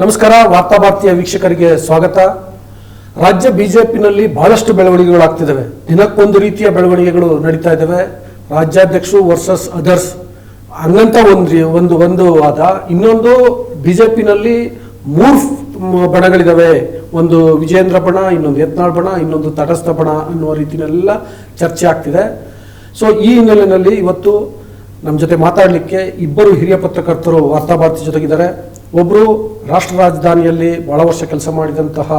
ನಮಸ್ಕಾರ, ವಾರ್ತಾ ಭಾರತೀಯ ವೀಕ್ಷಕರಿಗೆ ಸ್ವಾಗತ. ರಾಜ್ಯ ಬಿಜೆಪಿನಲ್ಲಿ ಬಹಳಷ್ಟು ಬೆಳವಣಿಗೆಗಳಾಗ್ತಿದ್ದಾವೆ. ದಿನಕ್ಕೊಂದು ರೀತಿಯ ಬೆಳವಣಿಗೆಗಳು ನಡೀತಾ ಇದ್ದಾವೆ. ರಾಜ್ಯಾಧ್ಯಕ್ಷರು ವರ್ಸಸ್ ಅದರ್ಸ್ ಹಂಗಂತ ಒಂದು ಒಂದು ಒಂದು ವಾದ. ಇನ್ನೊಂದು, ಬಿಜೆಪಿನಲ್ಲಿ ಮೂರು ಬಣಗಳಿದ್ದಾವೆ. ಒಂದು ವಿಜೇಂದ್ರ ಬಣ, ಇನ್ನೊಂದು ಯತ್ನಾಳ್ ಬಣ, ಇನ್ನೊಂದು ತಟಸ್ಥ ಬಣ ಅನ್ನುವ ರೀತಿಯಲ್ಲೆಲ್ಲ ಚರ್ಚೆ ಆಗ್ತಿದೆ. ಸೊ ಈ ಹಿನ್ನೆಲೆಯಲ್ಲಿ ಇವತ್ತು ನಮ್ಮ ಜೊತೆ ಮಾತಾಡಲಿಕ್ಕೆ ಇಬ್ಬರು ಹಿರಿಯ ಪತ್ರಕರ್ತರು ವಾರ್ತಾಭಾರತಿ ಜೊತೆಗಿದ್ದಾರೆ. ಒಬ್ಬರು ರಾಷ್ಟ್ರ ರಾಜಧಾನಿಯಲ್ಲಿ ಬಹಳ ವರ್ಷ ಕೆಲಸ ಮಾಡಿದಂತಹ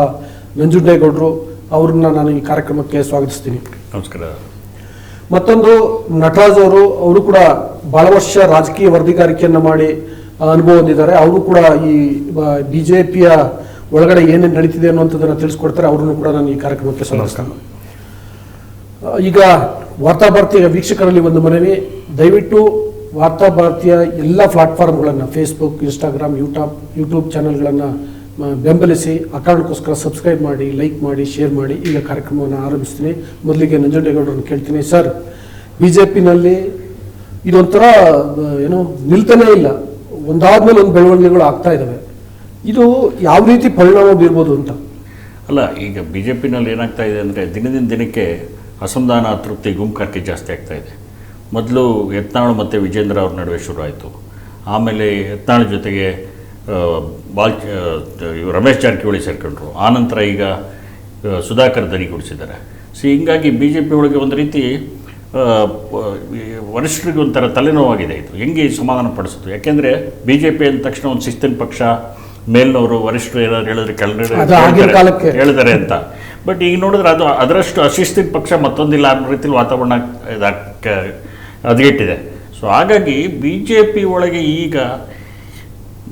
ನಂಜುಂಡೇಗೌಡರು ಅವ್ರನ್ನ ನಾನು ಈ ಕಾರ್ಯಕ್ರಮಕ್ಕೆ ಸ್ವಾಗತಿಸ್ತೀನಿ. ನಮಸ್ಕಾರ. ಮತ್ತೊಂದು ನಟರಾಜ್ ಅವರು ಅವರು ಕೂಡ ಬಹಳ ವರ್ಷ ರಾಜಕೀಯ ವರದಿಗಾರಿಕೆಯನ್ನು ಮಾಡಿ ಅನುಭವ ಹೊಂದಿದ್ದಾರೆ. ಅವರು ಕೂಡ ಈ ಬಿ ಜೆ ಪಿಯ ಒಳಗಡೆ ಏನೇನು ನಡೀತಿದೆ ಅನ್ನುವಂಥದ್ದನ್ನು ತಿಳಿಸ್ಕೊಡ್ತಾರೆ. ಅವ್ರನ್ನು ಕೂಡ ನಾನು ಈ ಕಾರ್ಯಕ್ರಮಕ್ಕೆ ಸ್ವಾಗತಿಸ್ತೀನಿ. ಈಗ ವಾರ್ತಾಭಾರತಿಯ ವೀಕ್ಷಕರಲ್ಲಿ ಒಂದು ಮನವಿ. ದಯವಿಟ್ಟು ವಾರ್ತಾಭಾರತೀಯ ಎಲ್ಲ ಪ್ಲಾಟ್ಫಾರ್ಮ್ಗಳನ್ನು ಫೇಸ್ಬುಕ್ ಇನ್ಸ್ಟಾಗ್ರಾಮ್ ಯೂಟ್ಯೂಬ್ ಯೂಟ್ಯೂಬ್ ಚಾನಲ್ಗಳನ್ನು ಬೆಂಬಲಿಸಿ ಆ ಕಾರಣಕ್ಕೋಸ್ಕರ ಸಬ್ಸ್ಕ್ರೈಬ್ ಮಾಡಿ, ಲೈಕ್ ಮಾಡಿ, ಶೇರ್ ಮಾಡಿ, ಈಗ ಕಾರ್ಯಕ್ರಮವನ್ನು ಆರಂಭಿಸ್ತೀನಿ. ಮೊದಲಿಗೆ ನಂಜುಂಡೇಗೌಡರನ್ನು ಕೇಳ್ತೀನಿ. ಸರ್ ಬಿ ಜೆ ಪಿನಲ್ಲಿ ಇದೊಂಥರ ಏನು ನಿಲ್ತಾನೇ ಇಲ್ಲ. ಒಂದಾದ್ಮೇಲೆ ಒಂದು ಬೆಳವಣಿಗೆಗಳು ಆಗ್ತಾ ಇದ್ದಾವೆ ಇದು ಯಾವ ರೀತಿ ಪರಿಣಾಮ ಬೀರ್ಬೋದು ಅಂತ? ಅಲ್ಲ, ಈಗ ಬಿ ಜೆ ಪಿನಲ್ಲಿ ಏನಾಗ್ತಾ ಇದೆ ಅಂದರೆ ದಿನದಿಂದ ದಿನಕ್ಕೆ ಅಸಮಾಧಾನ ಅತೃಪ್ತಿ ಗುಂಪು ಜಾಸ್ತಿ ಆಗ್ತಾ ಇದೆ. ಮೊದಲು ಯತ್ನಾಳ್ ಮತ್ತು ವಿಜೇಂದ್ರ ಅವ್ರ ನಡುವೆ ಶುರು ಆಯಿತು ಆಮೇಲೆ ಯತ್ನಾಳ್ ಜೊತೆಗೆ ಬಾಲ್ ರಮೇಶ್ ಜಾರಕಿಹೊಳಿ ಸೇರ್ಕೊಂಡ್ರು. ಆನಂತರ ಈಗ ಸುಧಾಕರ್ ದನಿಗೂಡಿಸಿದ್ದಾರೆ ಸೊ ಹಿಂಗಾಗಿ ಬಿ ಜೆ ಪಿ ಒಳಗೆ ಒಂದು ರೀತಿ ವರಿಷ್ಠರಿಗೆ ಒಂಥರ ತಲೆನೋವಾಗಿದೆ ಇದು. ಹೆಂಗೆ ಸಮಾಧಾನ ಪಡಿಸಿತು ಯಾಕೆಂದರೆ ಬಿ ಜೆ ಪಿ ಅಂದ ತಕ್ಷಣ ಒಂದು ಶಿಸ್ತಿನ ಪಕ್ಷ ಮೇಲ್ನವರು ವರಿಷ್ಠರು ಏನಾದ್ರು ಹೇಳಿದ್ರೆ ಕೆಳಗಡೆ ಹೇಳಿದ್ದಾರೆ ಅಂತ. ಬಟ್ ಈಗ ನೋಡಿದ್ರೆ ಅದು ಅದರಷ್ಟು ಅಶಿಸ್ತಿನ ಪಕ್ಷ ಮತ್ತೊಂದಿಲ್ಲ ಅನ್ನೋ ರೀತಿಲಿ ವಾತಾವರಣ ಹದಗೆಟ್ಟಿದೆ ಸೊ ಹಾಗಾಗಿ ಬಿ ಜೆ ಪಿ ಒಳಗೆ ಈಗ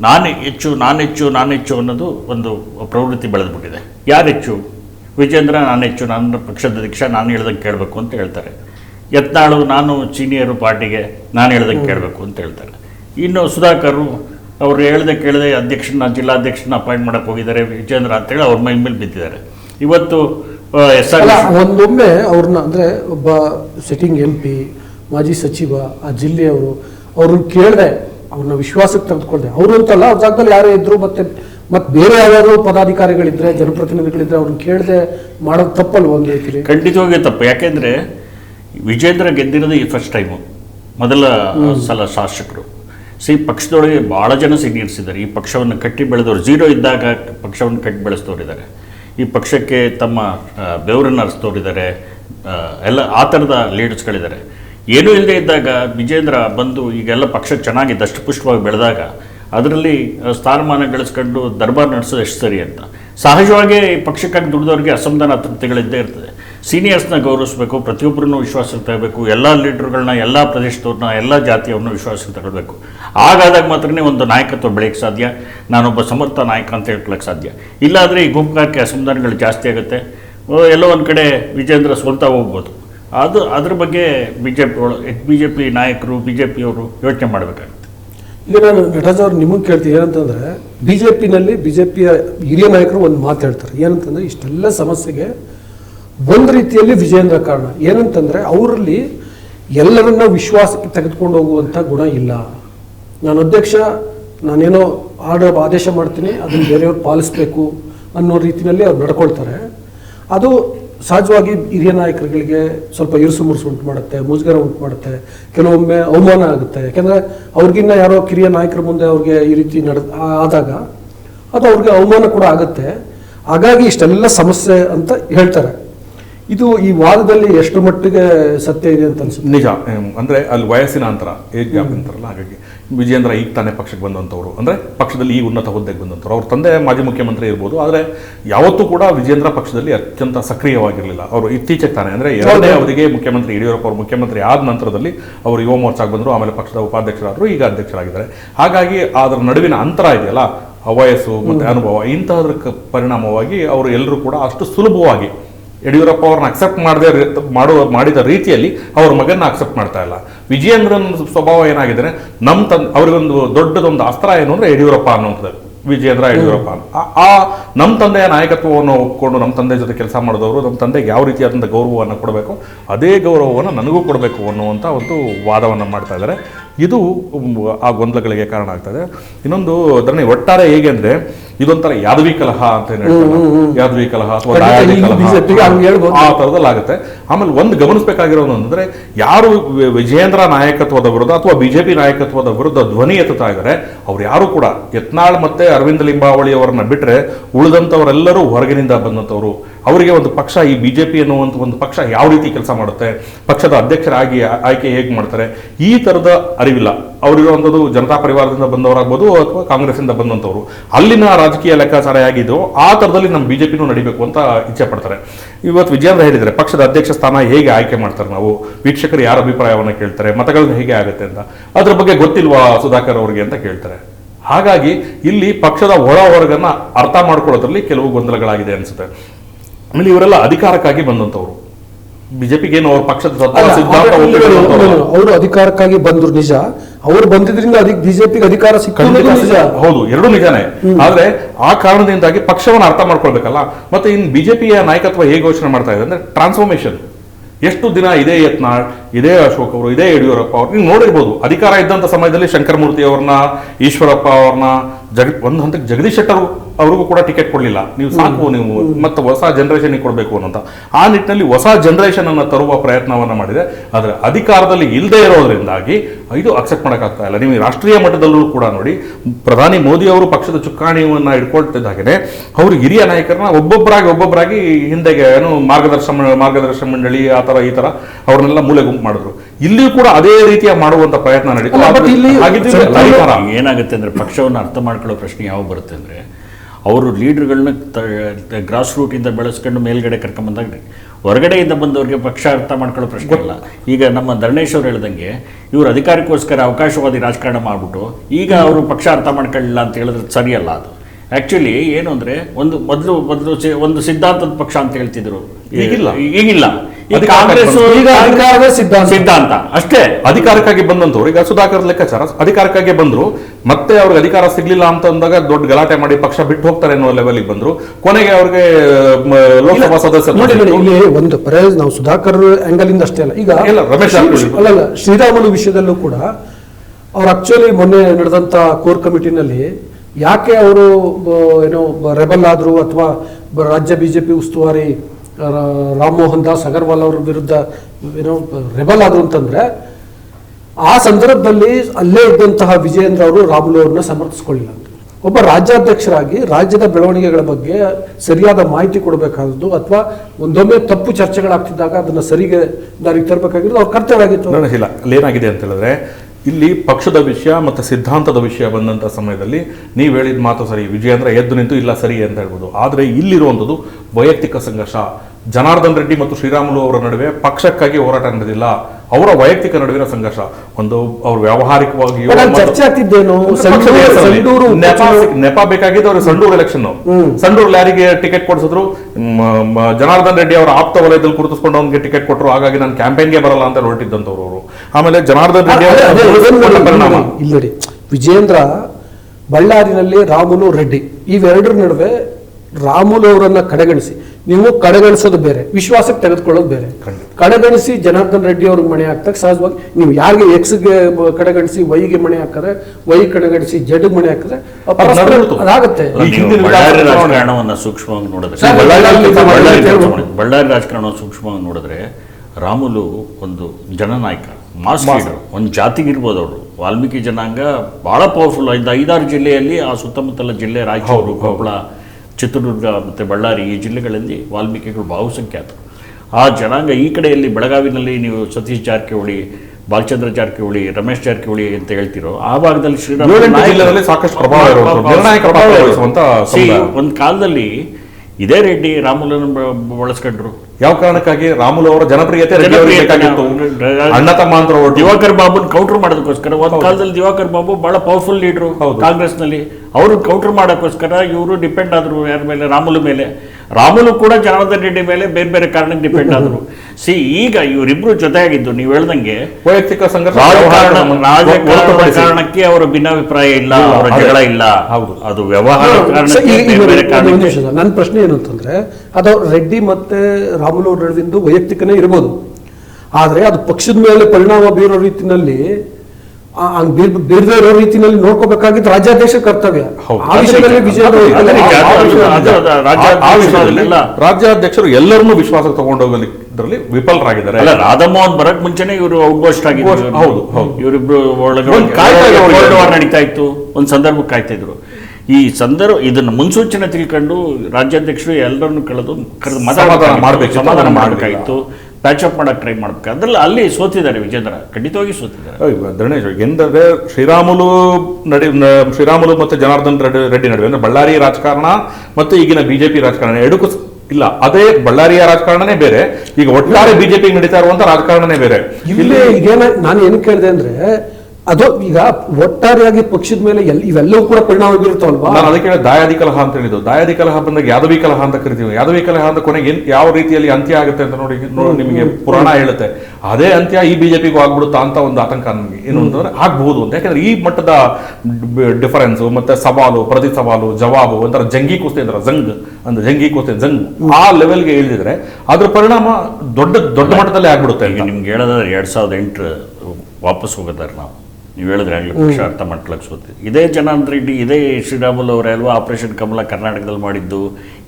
ನಾನು ಹೆಚ್ಚು ನಾನು ಹೆಚ್ಚು ನಾನು ಹೆಚ್ಚು ಅನ್ನೋದು ಒಂದು ಪ್ರವೃತ್ತಿ ಬೆಳೆದ್ಬಿಟ್ಟಿದೆ. ಯಾರು ಹೆಚ್ಚು? ವಿಜೇಂದ್ರ ನಾನು ಹೆಚ್ಚು ನನ್ನ ಪಕ್ಷದ ಅಧ್ಯಕ್ಷ ನಾನು ಹೇಳ್ದಂಗೆ ಕೇಳಬೇಕು ಅಂತ ಹೇಳ್ತಾರೆ. ಯತ್ನಾಳು ನಾನು ಸೀನಿಯರು ಪಾರ್ಟಿಗೆ ನಾನು ಹೇಳ್ದಂಗೆ ಕೇಳಬೇಕು ಅಂತ ಹೇಳ್ತಾರೆ. ಇನ್ನು ಸುಧಾಕರು ಅವರು ಹೇಳ್ದೆ ಕೇಳದೆ ಅಧ್ಯಕ್ಷನ ಜಿಲ್ಲಾಧ್ಯಕ್ಷನ ಅಪಾಯಿಂಟ್ ಮಾಡಕ್ಕೆ ಹೋಗಿದ್ದಾರೆ ವಿಜೇಂದ್ರ ಅಂತೇಳಿ ಅವ್ರ ಮೈ ಮೇಲೆ ಬಿದ್ದಿದ್ದಾರೆ. ಇವತ್ತು ಎಸ್ ಆರ್ ಒಂದೊಮ್ಮೆ ಅವ್ರನ್ನ ಅಂದರೆ ಒಬ್ಬ ಸಿಟ್ಟಿಂಗ್ ಎಂ ಪಿ ಮಾಜಿ ಸಚಿವ ಆ ಜಿಲ್ಲೆಯವರು ಅವ್ರನ್ನ ಕೇಳಿದೆ ಅವ್ರನ್ನ ವಿಶ್ವಾಸಕ್ಕೆ ತೆಗೆದುಕೊಳ್ದೆ ಅವರು ಅಂತಲ್ಲ ಅವ್ರ ಜಾಗದಲ್ಲಿ ಯಾರೇ ಇದ್ರು ಮತ್ತೆ ಮತ್ತೆ ಬೇರೆ ಯಾವ್ಯಾರು ಪದಾಧಿಕಾರಿಗಳಿದ್ರೆ ಜನಪ್ರತಿನಿಧಿಗಳಿದ್ರೆ ಅವ್ರನ್ನ ಕೇಳದೆ ಮಾಡೋದು ತಪ್ಪಲ್ಲ ಒಂದು ರೀತಿಲಿ? ಖಂಡಿತವಾಗಿ ತಪ್ಪು. ಯಾಕೆಂದ್ರೆ ವಿಜೇಂದ್ರ ಗೆದ್ದಿರೋದು ಈ ಫಸ್ಟ್ ಟೈಮು ಮೊದಲ ಸಲ ಶಾಸಕರು. ಸಿ ಪಕ್ಷದೊಳಗೆ ಭಾಳ ಜನ ಸೀನಿಯರ್ಸ್ ಇದ್ದಾರೆ ಈ ಪಕ್ಷವನ್ನು ಕಟ್ಟಿ ಬೆಳೆದವರು ಜೀರೋ ಇದ್ದಾಗ ಪಕ್ಷವನ್ನು ಕಟ್ಟಿ ಬೆಳೆಸ್ತವ್ರಿದ್ದಾರೆ ಈ ಪಕ್ಷಕ್ಕೆ ತಮ್ಮ ಬೆವರನ್ನು ಹರಿಸ್ತವ್ರಿದ್ದಾರೆ ಆ, ಎಲ್ಲ ಆ ಥರದ ಲೀಡರ್ಸ್ಗಳಿದ್ದಾರೆ ಏನೂ ಇಲ್ಲದೆ ಇದ್ದಾಗ ವಿಜೇಂದ್ರ ಬಂದು ಈಗೆಲ್ಲ ಪಕ್ಷ ಚೆನ್ನಾಗಿ ದಷ್ಟಪುಷ್ಟವಾಗಿ ಬೆಳೆದಾಗ ಅದರಲ್ಲಿ ಸ್ಥಾನಮಾನ ಗಳಿಸ್ಕೊಂಡು ದರ್ಬಾರ್ ನಡೆಸೋದು ಎಷ್ಟು ಸರಿ ಅಂತ. ಸಹಜವಾಗಿ ಪಕ್ಷಕ್ಕಾಗಿ ದುಡಿದವ್ರಿಗೆ ಅಸಮಾಧಾನ ತೃಪ್ತಿಗಳಿದ್ದೇ ಇರ್ತದೆ. ಸೀನಿಯರ್ಸ್ನ ಗೌರವಿಸಬೇಕು, ಪ್ರತಿಯೊಬ್ಬರನ್ನು ವಿಶ್ವಾಸಕ್ಕೆ ತಗೋಬೇಕು, ಎಲ್ಲ ಲೀಡರ್ಗಳನ್ನ, ಎಲ್ಲ ಪ್ರದೇಶದವ್ರನ್ನ, ಎಲ್ಲ ಜಾತಿಯವ್ರನ್ನ ವಿಶ್ವಾಸಕ್ಕೆ ತಗೊಳ್ಬೇಕು. ಹಾಗಾದಾಗ ಮಾತ್ರನೇ ಒಂದು ನಾಯಕತ್ವ ಬೆಳೆಯಕ್ಕೆ ಸಾಧ್ಯ, ನಾನೊಬ್ಬ ಸಮರ್ಥ ನಾಯಕ ಅಂತ ಹೇಳ್ಕೊಳ್ಳೋಕ್ಕೆ ಸಾಧ್ಯ. ಇಲ್ಲಾದರೆ ಈ ಗುಂಪುಗಾರಿಕೆ ಅಸಮಾಧಾನಗಳು ಜಾಸ್ತಿ ಆಗುತ್ತೆ. ಎಲ್ಲೋ ಒಂದು ಕಡೆ ವಿಜೇಂದ್ರ ಸೋಲ್ತಾ ಹೋಗ್ಬೋದು. ಅದು ಅದ್ರ ಬಗ್ಗೆ ಬಿ ಜೆ ಪಿಗಳು ಬಿ ಜೆ ಪಿ ನಾಯಕರು ಬಿ ಜೆ ಪಿಯವರು ಯೋಚನೆ ಮಾಡಬೇಕಾಗುತ್ತೆ. ಈಗ ನಾನು ನಟರಾಜ್ ಅವ್ರು ನಿಮಗೆ ಕೇಳ್ತೀನಿ ಏನಂತಂದ್ರೆ ಜೆ ಪಿಯ ಹಿರಿಯ ನಾಯಕರು ಒಂದು ಮಾತು ಹೇಳ್ತಾರೆ. ಏನಂತಂದ್ರೆ, ಇಷ್ಟೆಲ್ಲ ಸಮಸ್ಯೆಗೆ ಒಂದು ರೀತಿಯಲ್ಲಿ ವಿಜೇಂದ್ರ ಕಾರಣ. ಏನಂತಂದ್ರೆ, ಅವರಲ್ಲಿ ಎಲ್ಲರನ್ನ ವಿಶ್ವಾಸಕ್ಕೆ ತೆಗೆದುಕೊಂಡು ಹೋಗುವಂಥ ಗುಣ ಇಲ್ಲ. ನಾನು ಅಧ್ಯಕ್ಷ, ನಾನೇನೋ ಆರ್ಡರ್ ಆದೇಶ ಮಾಡ್ತೀನಿ, ಅದನ್ನು ಬೇರೆಯವ್ರು ಪಾಲಿಸ್ಬೇಕು ಅನ್ನೋ ರೀತಿಯಲ್ಲಿ ಅವ್ರು ನಡ್ಕೊಳ್ತಾರೆ. ಅದು ಸಹಜವಾಗಿ ಹಿರಿಯ ನಾಯಕರುಗಳಿಗೆ ಸ್ವಲ್ಪ ಇರುಸು ಮುರುಸು ಉಂಟು ಮಾಡುತ್ತೆ, ಮುಜುಗರ ಉಂಟು ಮಾಡುತ್ತೆ, ಕೆಲವೊಮ್ಮೆ ಅವಮಾನ ಆಗುತ್ತೆ. ಯಾಕೆಂದರೆ ಅವ್ರಿಗಿನ್ನ ಯಾರೋ ಕಿರಿಯ ನಾಯಕರ ಮುಂದೆ ಅವ್ರಿಗೆ ಈ ರೀತಿ ನಡ ಆದಾಗ ಅದು ಅವ್ರಿಗೆ ಅವಮಾನ ಕೂಡ ಆಗುತ್ತೆ. ಹಾಗಾಗಿ ಇಷ್ಟೆಲ್ಲ ಸಮಸ್ಯೆ ಅಂತ ಹೇಳ್ತಾರೆ. ಇದು ಈ ವಾದದಲ್ಲಿ ಎಷ್ಟು ಮಟ್ಟಿಗೆ ಸತ್ಯ ಇದೆ ಅಂತ ಅನ್ಸುತ್ತೆ? ನಿಜ. ಅಂದರೆ ಅಲ್ಲಿ ವಯಸ್ಸಿನ ಅಂತರ, ಏಜ್ ಗ್ಯಾಪ್ ಅಂತಾರಲ್ಲ, ಹಾಗಾಗಿ ವಿಜೇಂದ್ರ ಈಗ ತಾನೇ ಪಕ್ಷಕ್ಕೆ ಬಂದಂಥವ್ರು. ಅಂದರೆ ಪಕ್ಷದಲ್ಲಿ ಈ ಉನ್ನತ ಹುದ್ದೆಗೆ ಬಂದಂಥವ್ರು. ಅವ್ರ ತಂದೆ ಮಾಜಿ ಮುಖ್ಯಮಂತ್ರಿ ಇರ್ಬೋದು ಆದರೆ ಯಾವತ್ತೂ ಕೂಡ ವಿಜೇಂದ್ರ ಪಕ್ಷದಲ್ಲಿ ಅತ್ಯಂತ ಸಕ್ರಿಯವಾಗಿರಲಿಲ್ಲ. ಅವರು ಇತ್ತೀಚೆಗೆ ತಾನೇ ಅಂದರೆ ಎರಡನೇ ಅವಧಿಗೆ ಮುಖ್ಯಮಂತ್ರಿ ಯಡಿಯೂರಪ್ಪ ಅವರು ಮುಖ್ಯಮಂತ್ರಿ ಆದ ನಂತರದಲ್ಲಿ ಅವರು ಯುವ ಮೋರ್ಚಾಗೆ ಬಂದರು ಆಮೇಲೆ ಪಕ್ಷದ ಉಪಾಧ್ಯಕ್ಷರಾದರು ಈಗ ಅಧ್ಯಕ್ಷರಾಗಿದ್ದಾರೆ. ಹಾಗಾಗಿ ಅದರ ನಡುವಿನ ಅಂತರ ಇದೆಯಲ್ಲ ವಯಸ್ಸು ಮತ್ತು ಅನುಭವ ಇಂತಹದ್ರ ಪರಿಣಾಮವಾಗಿ ಅವರು ಎಲ್ಲರೂ ಕೂಡ ಅಷ್ಟು ಸುಲಭವಾಗಿ ಯಡಿಯೂರಪ್ಪ ಅವ್ರನ್ನ ಅಕ್ಸೆಪ್ಟ್ ಮಾಡದೆ ಮಾಡುವ ಮಾಡಿದ ರೀತಿಯಲ್ಲಿ ಅವ್ರ ಮಗನ ಅಕ್ಸೆಪ್ಟ್ ಮಾಡ್ತಾ ಇಲ್ಲ. ವಿಜಯೇಂದ್ರನ ಸ್ವಭಾವ ಏನಾಗಿದ್ರೆ ನಮ್ಮ ತನ್ ಅವರಿಗೊಂದು ದೊಡ್ಡದೊಂದು ಅಸ್ತ್ರ ಏನು ಅಂದರೆ ಯಡಿಯೂರಪ್ಪ ಅನ್ನುವಂಥದ್ದು. ವಿಜಯೇಂದ್ರ ಯಡಿಯೂರಪ್ಪ. ಆ- ನಮ್ಮ ತಂದೆಯ ನಾಯಕತ್ವವನ್ನು ಒಪ್ಕೊಂಡು ನಮ್ಮ ತಂದೆ ಜೊತೆ ಕೆಲಸ ಮಾಡಿದವರು ನಮ್ಮ ತಂದೆಗೆ ಯಾವ ರೀತಿಯಾದಂಥ ಗೌರವವನ್ನು ಕೊಡಬೇಕು, ಅದೇ ಗೌರವವನ್ನು ನನಗೂ ಕೊಡಬೇಕು ಅನ್ನುವಂಥ ಒಂದು ವಾದವನ್ನು ಮಾಡ್ತಾ ಇದ್ದಾರೆ ಇದು ಆ ಗೊಂದಲಗಳಿಗೆ ಕಾರಣ ಆಗ್ತದೆ. ಇನ್ನೊಂದು ಅದರಲ್ಲಿ ಒಟ್ಟಾರೆ ಹೇಗೆ ಅಂದ್ರೆ ಇದೊಂಥರ ಯಾದವಿ ಕಲಹ ಅಂತ ಯಾದವಿ ಕಲಹ ಅಥವಾ. ಆ ಥರದಲ್ಲಿ ಆಗುತ್ತೆ. ಆಮೇಲೆ ಒಂದು ಗಮನಿಸಬೇಕಾಗಿರೋದು ಅಂದ್ರೆ ಯಾರು ವಿಜೇಂದ್ರ ನಾಯಕತ್ವದ ವಿರುದ್ಧ ಅಥವಾ ಬಿಜೆಪಿ ನಾಯಕತ್ವದ ವಿರುದ್ಧ ಧ್ವನಿ ಎತ್ತುತ್ತಾ ಇದ್ದಾರೆ ಅವ್ರು ಯಾರು ಕೂಡ ಯತ್ನಾಳ್ ಮತ್ತೆ ಅರವಿಂದ ಲಿಂಬಾವಳಿ ಅವರನ್ನ ಬಿಟ್ರೆ ಉಳಿದಂತವರೆಲ್ಲರೂ ಹೊರಗಿನಿಂದ ಬಂದಂತವರು ಅವರಿಗೆ ಒಂದು ಪಕ್ಷ, ಈ ಬಿ ಜೆ ಪಿ ಅನ್ನುವಂಥ ಒಂದು ಪಕ್ಷ ಯಾವ ರೀತಿ ಕೆಲಸ ಮಾಡುತ್ತೆ, ಪಕ್ಷದ ಅಧ್ಯಕ್ಷರಾಗಿ ಆಯ್ಕೆ ಹೇಗೆ ಮಾಡ್ತಾರೆ, ಈ ಥರದ ಅರಿವಿಲ್ಲ. ಅವರಿರುವಂಥದ್ದು ಜನತಾ ಪರಿವಾರದಿಂದ ಬಂದವರಾಗ್ಬೋದು ಅಥವಾ ಕಾಂಗ್ರೆಸ್ಸಿಂದ ಬಂದಂಥವ್ರು. ಅಲ್ಲಿನ ರಾಜಕೀಯ ಲೆಕ್ಕಾಚಾರ ಆಗಿದ್ದು ಆ ಥರದಲ್ಲಿ ನಮ್ಮ ಬಿ ಜೆ ಪಿನೂ ನಡಿಬೇಕು ಅಂತ ಇಚ್ಛೆ ಪಡ್ತಾರೆ. ಇವತ್ತು ವಿಜಯಂದ್ರ ಹೇಳಿದರೆ ಪಕ್ಷದ ಅಧ್ಯಕ್ಷ ಸ್ಥಾನ ಹೇಗೆ ಆಯ್ಕೆ ಮಾಡ್ತಾರೆ ನಾವು? ವೀಕ್ಷಕರು ಯಾರ ಅಭಿಪ್ರಾಯವನ್ನು ಕೇಳ್ತಾರೆ ಮತಗಳನ್ನ ಹೇಗೆ ಆಗುತ್ತೆ ಅಂತ. ಅದ್ರ ಬಗ್ಗೆ ಗೊತ್ತಿಲ್ವಾ ಸುಧಾಕರ್ ಅವರಿಗೆ ಅಂತ ಕೇಳ್ತಾರೆ. ಹಾಗಾಗಿ ಇಲ್ಲಿ ಪಕ್ಷದ ಒಳ ಹೊರಗನ್ನು ಅರ್ಥ ಮಾಡ್ಕೊಳ್ಳೋದ್ರಲ್ಲಿ ಕೆಲವು ಗೊಂದಲಗಳಾಗಿದೆ ಅನ್ಸುತ್ತೆ. ಆಮೇಲೆ ಇವರೆಲ್ಲ ಅಧಿಕಾರಕ್ಕಾಗಿ ಬಂದಂತವ್ರು ಬಿಜೆಪಿಗೆ ಏನು ಅವ್ರ ಪಕ್ಷದ. ಅವರು ಅಧಿಕಾರಕ್ಕಾಗಿ ಬಂದ್ರು ನಿಜ. ಅವ್ರು ಬಂದಿದ್ರಿಂದ ಅದಕ್ಕೆ ಬಿಜೆಪಿಗೆ ಅಧಿಕಾರ ಸಿಕ್ಕ ನಿಜ. ಹೌದು ಎರಡು ನಿಜಾನೇ. ಆದ್ರೆ ಆ ಕಾರಣದಿಂದಾಗಿ ಪಕ್ಷವನ್ನು ಅರ್ಥ ಮಾಡ್ಕೊಳ್ಬೇಕಲ್ಲ. ಮತ್ತೆ ಇನ್ ಬಿಜೆಪಿಯ ನಾಯಕತ್ವ ಹೇಗೆ ಯೋಚನೆ ಮಾಡ್ತಾ ಇದೆ ಅಂದ್ರೆ ಟ್ರಾನ್ಸ್ಫಾರ್ಮೇಶನ್ ಎಷ್ಟು ದಿನ ಇದೇ ಯತ್ನಾಳ್ ಇದೇ ಅಶೋಕ್ ಅವರು ಇದೇ ಯಡಿಯೂರಪ್ಪ ಅವ್ರು ನೀವು ನೋಡಿರ್ಬೋದು. ಅಧಿಕಾರ ಇದ್ದಂತ ಸಮಯದಲ್ಲಿ ಶಂಕರಮೂರ್ತಿ ಅವ್ರನ್ನ ಈಶ್ವರಪ್ಪ ಅವ್ರನ್ನ ಜಗ ಒಂದು ಹಂತಕ್ಕೆ ಜಗದೀಶ್ ಶೆಟ್ಟರ್ ಅವ್ರಿಗೂ ಕೂಡ ಟಿಕೆಟ್ ಕೊಡಲಿಲ್ಲ. ನೀವು ಸಾಕು ನೀವು ಮತ್ತೆ ಹೊಸ ಜನರೇಷನ್ಗೆ ಕೊಡಬೇಕು ಅನ್ನೋಂತ. ಆ ನಿಟ್ಟಿನಲ್ಲಿ ಹೊಸ ಜನರೇಷನ್ ಅನ್ನು ತರುವ ಪ್ರಯತ್ನವನ್ನ ಮಾಡಿದೆ. ಆದರೆ ಅಧಿಕಾರದಲ್ಲಿ ಇಲ್ಲದೆ ಇರೋದ್ರಿಂದಾಗಿ ಇದು ಅಕ್ಸೆಪ್ಟ್ ಮಾಡೋಕ್ಕಾಗ್ತಾ ಇಲ್ಲ. ನೀವು ರಾಷ್ಟ್ರೀಯ ಮಟ್ಟದಲ್ಲೂ ಕೂಡ ನೋಡಿ ಪ್ರಧಾನಿ ಮೋದಿ ಅವರು ಪಕ್ಷದ ಚುಕ್ಕಾಣಿಯನ್ನು ಹಿಡ್ಕೊಳ್ತಿದ್ದಾಗನೆ ಅವರು ಹಿರಿಯ ನಾಯಕರನ್ನ ಒಬ್ಬೊಬ್ಬರಾಗಿ ಒಬ್ಬೊಬ್ಬರಾಗಿ ಹಿಂದೆಗೆ ಏನು ಮಾರ್ಗದರ್ಶನ ಮಾರ್ಗದರ್ಶನ ಮಂಡಳಿ ಆ ಥರ ಈ ಥರ ಅವ್ರನ್ನೆಲ್ಲ ಮೂಲೆ ಗುಂಪು ಮಾಡಿದ್ರು. ಇಲ್ಲಿಯೂ ಕೂಡ ಅದೇ ರೀತಿಯ ಮಾಡುವಂಥ ಪ್ರಯತ್ನ ನಡೀತು ಏನಾಗುತ್ತೆ ಅಂದ್ರೆ ಪಕ್ಷವನ್ನು ಅರ್ಥ ಮಾಡ್ಕೊಳ್ಳೋ ಪ್ರಶ್ನೆ ಯಾವಾಗ ಬರುತ್ತೆ ಅಂದರೆ, ಅವರು ಲೀಡ್ರ್ಗಳನ್ನ ಗ್ರಾಸ್ ರೂಟಿಂದ ಬೆಳೆಸ್ಕೊಂಡು ಮೇಲ್ಗಡೆ ಕರ್ಕೊಂಬಂದಾಗ ಹೊರಗಡೆಯಿಂದ ಬಂದವರಿಗೆ ಪಕ್ಷ ಅರ್ಥ ಮಾಡ್ಕೊಳ್ಳೋ ಪ್ರಶ್ನೆ ಇಲ್ಲ ಈಗ ನಮ್ಮ ಧರಣೇಶ್ ಅವ್ರು ಹೇಳ್ದಂಗೆ, ಇವರು ಅಧಿಕಾರಕ್ಕೋಸ್ಕರ ಅವಕಾಶವಾದಿ ರಾಜಕಾರಣ ಮಾಡಿಬಿಟ್ಟು, ಈಗ ಅವರು ಪಕ್ಷ ಅರ್ಥ ಮಾಡ್ಕೊಳ್ಳಿಲ್ಲ ಅಂತ ಹೇಳಿದ್ರೆ ಸರಿಯಲ್ಲ ಅದು. ಆಕ್ಚುಲಿ ಏನು ಅಂದರೆ ಒಂದು ಮೊದಲು ಮೊದಲು ಒಂದು ಸಿದ್ಧಾಂತದ ಪಕ್ಷ ಅಂತ ಹೇಳ್ತಿದ್ರು. ಈಗಿಲ್ಲ. ಈಗಿಲ್ಲ. ಈ ಕಾಂಗ್ರೆಸ್ ಬಂತು. ಈಗ ಅಧಿಕಾರವೇ ಸಿದ್ಧಾಂತ. ಸಿದ್ಧಾಂತ. ಅಷ್ಟೇ. ಅಧಿಕಾರಕ್ಕಾಗಿ ಬಂದಂತವ್ರು ಈಗ ಸುಧಾಕರ್ ಲೆಕ್ಕಾಚಾರ ಅಧಿಕಾರಕ್ಕಾಗಿ ಬಂದ್ರು ಮತ್ತೆ ಅವ್ರಿಗೆ ಅಧಿಕಾರ ಸಿಗ್ಲಿಲ್ಲ ಅಂತ ಅಂದಾಗ ದೊಡ್ಡ ಗಲಾಟೆ ಮಾಡಿ ಪಕ್ಷ ಬಿಟ್ಟು ಹೋಗ್ತಾರೆ ಅನ್ನೋ ಲೆವೆಲ್ಗೆ ಬಂದ್ರು. ಕೊನೆಗೆ ಅವ್ರಿಗೆ ಲೋಕಸಭಾ ಸದಸ್ಯ ನೋಡಿ ನೋಡಿ ಇಲ್ಲಿ ಒಂದು ನಾವು ಸುಧಾಕರ್ ಆಂಗಲ್ ಇಂದ ಅಷ್ಟೇ ಅಲ್ಲ. ಈಗ ಇಲ್ಲ, ರಮೇಶ್ ಅಲ್ಲ ಶ್ರೀರಾಮುಲು ವಿಷಯದಲ್ಲೂ ಕೂಡ ಅವ್ರು ಆಕ್ಚುಲಿ ಮೊನ್ನೆ ನಡೆದಂತ ಕೋರ್ ಕಮಿಟಿನಲ್ಲಿ ಯಾಕೆ ಅವರು ಏನು, ರೆಬಲ್ ಆದರು ಅಥವಾ ಬ- ರಾಜ್ಯ ಬಿಜೆಪಿ ಉಸ್ತುವಾರಿ ಪಿ ರಾಮ್ ಮೋಹನ್ ದಾಸ್ ಅಗರ್ವಾಲ್ ಅವ್ರ ವಿರುದ್ಧ ಏನೋ ರೆಬಲ್ ಆದರು ಅಂತಂದರೆ, ಆ ಸಂದರ್ಭದಲ್ಲಿ ಅಲ್ಲೇ ಇದ್ದಂತಹ ವಿಜಯೇಂದ್ರ ಅವರು ರಾಮುಲು ಅವ್ರನ್ನ ಸಮರ್ಥಿಸ್ಕೊಳ್ಳಿಲ್ಲ ಒಬ್ಬ ರಾಜ್ಯಾಧ್ಯಕ್ಷರಾಗಿ ರಾಜ್ಯದ ಬೆಳವಣಿಗೆಗಳ ಬಗ್ಗೆ ಸರಿಯಾದ ಮಾಹಿತಿ ಕೊಡಬೇಕಾದದ್ದು ಅಥವಾ ಒಂದೊಮ್ಮೆ ತಪ್ಪು ಚರ್ಚೆಗಳಾಗ್ತಿದ್ದಾಗ ಅದನ್ನು ಸರಿಗೆ ದಾರಿಗೆ ತರಬೇಕಾಗಿರೋದು ಅವ್ರ ಕರ್ತವ್ಯ ಆಗಿತ್ತು ಇಲ್ಲ ಏನಾಗಿದೆ ಅಂತ ಹೇಳಿದ್ರೆ ಇಲ್ಲಿ ಪಕ್ಷದ ವಿಷಯ ಮತ್ತು ಸಿದ್ಧಾಂತದ ವಿಷಯ ಬಂದಂಥ ಸಮಯದಲ್ಲಿ ನೀವು ಹೇಳಿದ ಮಾತು ಸರಿ. ವಿಜಯೇಂದ್ರ ಎದ್ದು ನಿಂತು ಇಲ್ಲ ಸರಿ ಅಂತ ಹೇಳ್ಬೋದು. ಆದರೆ ಇಲ್ಲಿರುವಂಥದ್ದು ವೈಯಕ್ತಿಕ ಸಂಘರ್ಷ. ಜನಾರ್ದನ್ ರೆಡ್ಡಿ ಮತ್ತು ಶ್ರೀರಾಮುಲು ಅವರ ನಡುವೆ ಪಕ್ಷಕ್ಕಾಗಿ ಹೋರಾಟ ನಡೆದಿಲ್ಲ. ಅವರ ವೈಯಕ್ತಿಕ ನಡುವಿನ ಸಂಘರ್ಷ. ಒಂದು ಅವ್ರ ವ್ಯಾವಹಾರಿಕವಾಗಿ ನೆಪ ಬೇಕಾಗಿದ್ದು ಅವ್ರ ಸಂಡೂರು ಎಲೆಕ್ಷನ್ ಸಂಡೂರು ಯಾರಿಗೆ ಟಿಕೆಟ್ ಕೊಡಿಸಿದ್ರು. ಜನಾರ್ದನ್ ರೆಡ್ಡಿ ಅವರ ಆಪ್ತ ವಲಯದಲ್ಲಿ ಗುರುತಿಸಿಕೊಂಡು ಅವನಿಗೆ ಟಿಕೆಟ್ ಕೊಟ್ಟರು ಹಾಗಾಗಿ ನಾನು ಕ್ಯಾಂಪೇನ್ಗೆ ಬರಲ್ಲ ಅಂತ ಹೊರಟಿದ್ದಂತವ್ರು ಅವರು. ಆಮೇಲೆ ಜನಾರ್ದನ್ ರೆಡ್ಡಿ ಇಲ್ಲಿ ವಿಜೇಂದ್ರ ಬಳ್ಳಾರಿನಲ್ಲಿ ರಾಮುಲು ರೆಡ್ಡಿ. ಇವೆರಡರ ನಡುವೆ ರಾಮುಲು ಅವರನ್ನ ಕಡೆಗಣಿಸಿ. ನೀವು ಕಡೆಗಣಿಸೋದು ಬೇರೆ ವಿಶ್ವಾಸಕ್ಕೆ ತೆಗೆದುಕೊಳ್ಳೋದು ಬೇರೆ. ಕಡೆಗಣಿಸಿ ಜನಾರ್ದನ್ ರೆಡ್ಡಿ ಅವ್ರಿಗೆ ಮಣೆ ಹಾಕ್ದಾಗ ಸಹಜವಾಗಿ ನೀವು ಯಾರಿಗೆ ಎಕ್ಸ್ಗೆ ಕಡೆಗಣಿಸಿ ವೈಗೆ ಮಣೆ ಹಾಕಿದ್ರೆ ವೈ ಕಡೆಗಣಿಸಿ ಜಡ್ ಮಣೆ ಹಾಕಿದ್ರೆ. ಅದಾಗುತ್ತೆ. ಸೂಕ್ಷ್ಮವಾಗಿ ನೋಡಿದ್ರೆ ಬಳ್ಳಾರಿ ರಾಜಕಾರಣವನ್ನು ಸೂಕ್ಷ್ಮವಾಗಿ ನೋಡಿದ್ರೆ ರಾಮುಲು ಒಂದು ಜನನಾಯಕ ಮಾಸ್ ಲೀಡರ್ ಒಂದು ಜಾತಿಗಿರ್ಬೋದು ಅವರು. ವಾಲ್ಮೀಕಿ ಜನಾಂಗ ಬಹಳ ಪವರ್ಫುಲ್ ಐದು ಐದಾರು ಜಿಲ್ಲೆಯಲ್ಲಿ ಆ ಸುತ್ತಮುತ್ತಲ ಜಿಲ್ಲೆ ರಾಯಚೂರು ಕೊಪ್ಪಳ ಚಿತ್ರದುರ್ಗ ಮತ್ತು ಬಳ್ಳಾರಿ ಈ ಜಿಲ್ಲೆಗಳಲ್ಲಿ ವಾಲ್ಮೀಕಿಗಳು ಬಹುಸಂಖ್ಯಾತರು ಆ ಜನಾಂಗ ಈ ಕಡೆಯಲ್ಲಿ ಬೆಳಗಾವಿನಲ್ಲಿ ನೀವು ಸತೀಶ್ ಜಾರಕಿಹೊಳಿ ಬಾಲಚಂದ್ರ ಜಾರಕಿಹೊಳಿ ರಮೇಶ್ ಜಾರಕಿಹೊಳಿ ಅಂತ ಹೇಳ್ತಿರೋ ಆ ಭಾಗದಲ್ಲಿ ಶ್ರೀರಾಮ ಸಾಕಷ್ಟು. ಒಂದು ಕಾಲದಲ್ಲಿ ಇದೇ ರೆಡ್ಡಿ ರಾಮುಲನ್ನು ಬ- ಬಳಸ್ಕೊಂಡ್ರು. ಯಾವ ಕಾರಣಕ್ಕಾಗಿ ರಾಮುಲು ಅವರ ಜನಪ್ರಿಯತೆ ಅಣ್ಣ ತಮ್ಮ ಅಂತ ದಿವಾಕರ್ ಬಾಬುನ್ ಕೌಂಟರ್ ಮಾಡೋದಕ್ಕೋಸ್ಕರ ಒಂದು ಕಾಲದಲ್ಲಿ ದಿವಾಕರ್ ಬಾಬು ಬಹಳ ಪವರ್ಫುಲ್ ಲೀಡರ್. ಕಾಂಗ್ರೆಸ್ನಲ್ಲಿ ಅವರು ಕೌಂಟರ್ ಮಾಡೋಕ್ಕೋಸ್ಕರ ಇವರು ಡಿಪೆಂಡ್ ಆದ್ರು ಯಾರ ಮೇಲೆ ರಾಮುಲು ಮೇಲೆ ರಾಮುಲು ಕೂಡ ಜನಾರ್ದನ್ ರೆಡ್ಡಿ ಮೇಲೆ ಬೇರೆ ಬೇರೆ ಕಾರಣಕ್ಕೆ ಡಿಪೆಂಡ್ ಆದ್ರು ಸಿ ಈಗ ಇವರಿಬ್ರು ಜೊತೆಯಾಗಿದ್ದು ನೀವು ಹೇಳ್ದಂಗೆ ವೈಯಕ್ತಿಕ. ಕಾರಣಕ್ಕೆ ಅವರ ಭಿನ್ನಾಭಿಪ್ರಾಯ ಇಲ್ಲ ಇಲ್ಲ, ಅವರ ಜಗಳ ಇಲ್ಲ ಹೌದು. ಅದು ವ್ಯವಹಾರ. ನನ್ನ ಪ್ರಶ್ನೆ ಏನು ಅಂತಂದ್ರೆ ಅದು ರೆಡ್ಡಿ ಮತ್ತೆ ರಾಮುಲು ಅವ್ರ ನಡುವಿಂದು ವೈಯಕ್ತಿಕನೇ ಇರ್ಬೋದು. ಆದ್ರೆ ಅದು ಪಕ್ಷದ ಮೇಲೆ ಪರಿಣಾಮ ಬೀರೋ ರೀತಿನಲ್ಲಿ ಬೀರದೇ ಬೀರ್- ಬೀರ್ದೇ ಇರೋ ರೀತಿಯಲ್ಲಿ ನೋಡ್ಕೋಬೇಕಾಗಿದ್ದು ರಾಜ್ಯಾಧ್ಯಕ್ಷ ಕರ್ತವ್ಯ. ಆ ವಿಷಯದಲ್ಲಿ ರಾಜ್ಯಾಧ್ಯಕ್ಷರು ಆ ವಿಶ್ವಾಸ ತಗೊಂಡೋಗಲಿ ಇದ್ರಲ್ಲಿ ಎಲ್ಲರನ್ನೂ ವಿಶ್ವಾಸಕ್ಕೆ ತಗೊಂಡೋಗಲಿದ್ರಲ್ಲಿ ವಿಫಲರಾಗಿದ್ದಾರೆ. ಅಲ್ಲ ರಾಧಾಮೋಹನ್ ಬರಕ್ ಮುಂಚೆನೆ ಇವರು ಔಟ್ಬೋಸ್ಟ್ ಆಗಿದ್ರು. ಹೌದು, ಹೌದು. ಇವರಿಬ್ರು. ನಡೀತಾ ಇತ್ತು. ಒಂದು ಸಂದರ್ಭ ಕಾಯ್ತಾ ಇದ್ರು. ಈ ಸಂದರ್ಭ ಇದನ್ನು ಮುನ್ಸೂಚನೆ ತಿಳ್ಕೊಂಡು ರಾಜ್ಯಾಧ್ಯಕ್ಷರು ಎಲ್ಲರನ್ನು ಕಳೆದು ಕರೆದು ಸಮಾಧಾನ ಮಾಡಬೇಕು ಸಮಾಧಾನ ಮಾಡಬೇಕಾಗಿತ್ತು. ಪ್ಯಾಚ್ ಅಪ್ ಮಾಡಕ್ ಟ್ರೈ ಮಾಡಬೇಕು. ಅದ್ರಲ್ಲಿ ಅಲ್ಲಿ ಸೋತಿದ್ದಾರೆ ವಿಜೇಂದ್ರ ಖಂಡಿತವಾಗಿ ಸೋತಿದ್ದಾರೆ. ಧರಣೇಶ್ ಎಂದರೆ ಶ್ರೀರಾಮುಲು ನಡಿ ಶ್ರೀರಾಮುಲು ಮತ್ತು ಜನಾರ್ದನ್ ರೆಡ್ಡಿ ರೆಡ್ಡಿ ನಡುವೆ ಅಂದರೆ ಬಳ್ಳಾರಿ ರಾಜಕಾರಣ ಮತ್ತು ಈಗಿನ ಬಿಜೆಪಿ ರಾಜಕಾರಣ ಎರಡಕ್ಕೂ ಇಲ್ಲ ಅದೇ ಬಳ್ಳಾರಿಯ ರಾಜಕಾರಣನೇ ಬೇರೆ ಈಗ ಒಟ್ಟಾರೆ ಬಿಜೆಪಿ ನಡೀತಾ ಇರುವಂತ ರಾಜಕಾರಣನೇ ಬೇರೆ. ಇಲ್ಲಿ ಈಗೇನ ನಾನು ಏನು ಕೇಳಿದೆ ಅಂದ್ರೆ ಅದು ಈಗ ಒಟ್ಟಾರೆಯಾಗಿ ಪಕ್ಷದ ಮೇಲೆ ಎಲ್ ಇವೆಲ್ಲವೂ ಕೂಡ ಪರಿಣಾಮ ಬೀರುತ್ತಲ್ವಾ ನಾನು ಅದಕ್ಕೆ ದಾಯಾದಿ ಕಲಹ ಅಂತ ಹೇಳಿದ್ದು. ದಾಯಾದಿ ಕಲಹ ಬಂದಾಗ ಯಾದವಿ ಕಲಹ ಅಂತ ಕರಿತೀವಿ. ಯಾದವಿ ಕಲಹ ಅಂತ ಕೊನೆಗೆ ಯಾವ ರೀತಿಯಲ್ಲಿ ಅಂತ್ಯ ಆಗುತ್ತೆ ಅಂತ ನೋಡಿ ನೋಡಿ ನಿಮಗೆ ಪುರಾಣ ಹೇಳುತ್ತೆ. ಅದೇ ಅಂತ್ಯ ಈ ಬಿಜೆಪಿಗೂ ಆಗ್ಬಿಡುತ್ತಾ ಅಂತ ಒಂದು ಆತಂಕ ನನಗೆ ಏನು ಅಂತಂದ್ರೆ ಆಗ್ಬಹುದು ಅಂತ. ಯಾಕಂದ್ರೆ ಈ ಮಟ್ಟದ ಡಿಫರೆನ್ಸ್ ಮತ್ತೆ ಸವಾಲು ಪ್ರತಿ ಸವಾಲು ಜವಾಬು ಒಂಥರ ಜಂಗಿ ಕುಸ್ತಿ ಅಂದ್ರೆ ಜಂಗ್. ಅಂದ್ರೆ ಜಂಗಿ ಕುಸ್ತಿ ಜಂಗ್. ಆ ಲೆವೆಲ್ಗೆ ಇಳಿದಿದ್ರೆ ಅದ್ರ ಪರಿಣಾಮ ದೊಡ್ಡ ದೊಡ್ಡ ಮಟ್ಟದಲ್ಲಿ ಆಗ್ಬಿಡುತ್ತೆ. ನಿಮ್ಗೆ ಹೇಳೋದಾದ್ರೆ ಎರಡ್ ಸಾವಿರದ ಎಂಟು ವಾಪಸ್ ಹೋಗೋದಾರೆ ನಾವು. ನೀವು ಹೇಳಿದ್ರೆ ಆಗ್ಲಿ ಪಕ್ಷ ಅರ್ಥ ಮಾಡ್ಕೊಳಕ್ಕೆ ಸೋತಿ. ಇದೇ ಜನಾರ್ದನ್ ರೆಡ್ಡಿ ಇದೇ ಶ್ರೀರಾಮುಲು ಅವರೇ ಅಲ್ವಾ ಆಪರೇಷನ್ ಕಮಲ ಕರ್ನಾಟಕದಲ್ಲಿ ಮಾಡಿದ್ದು?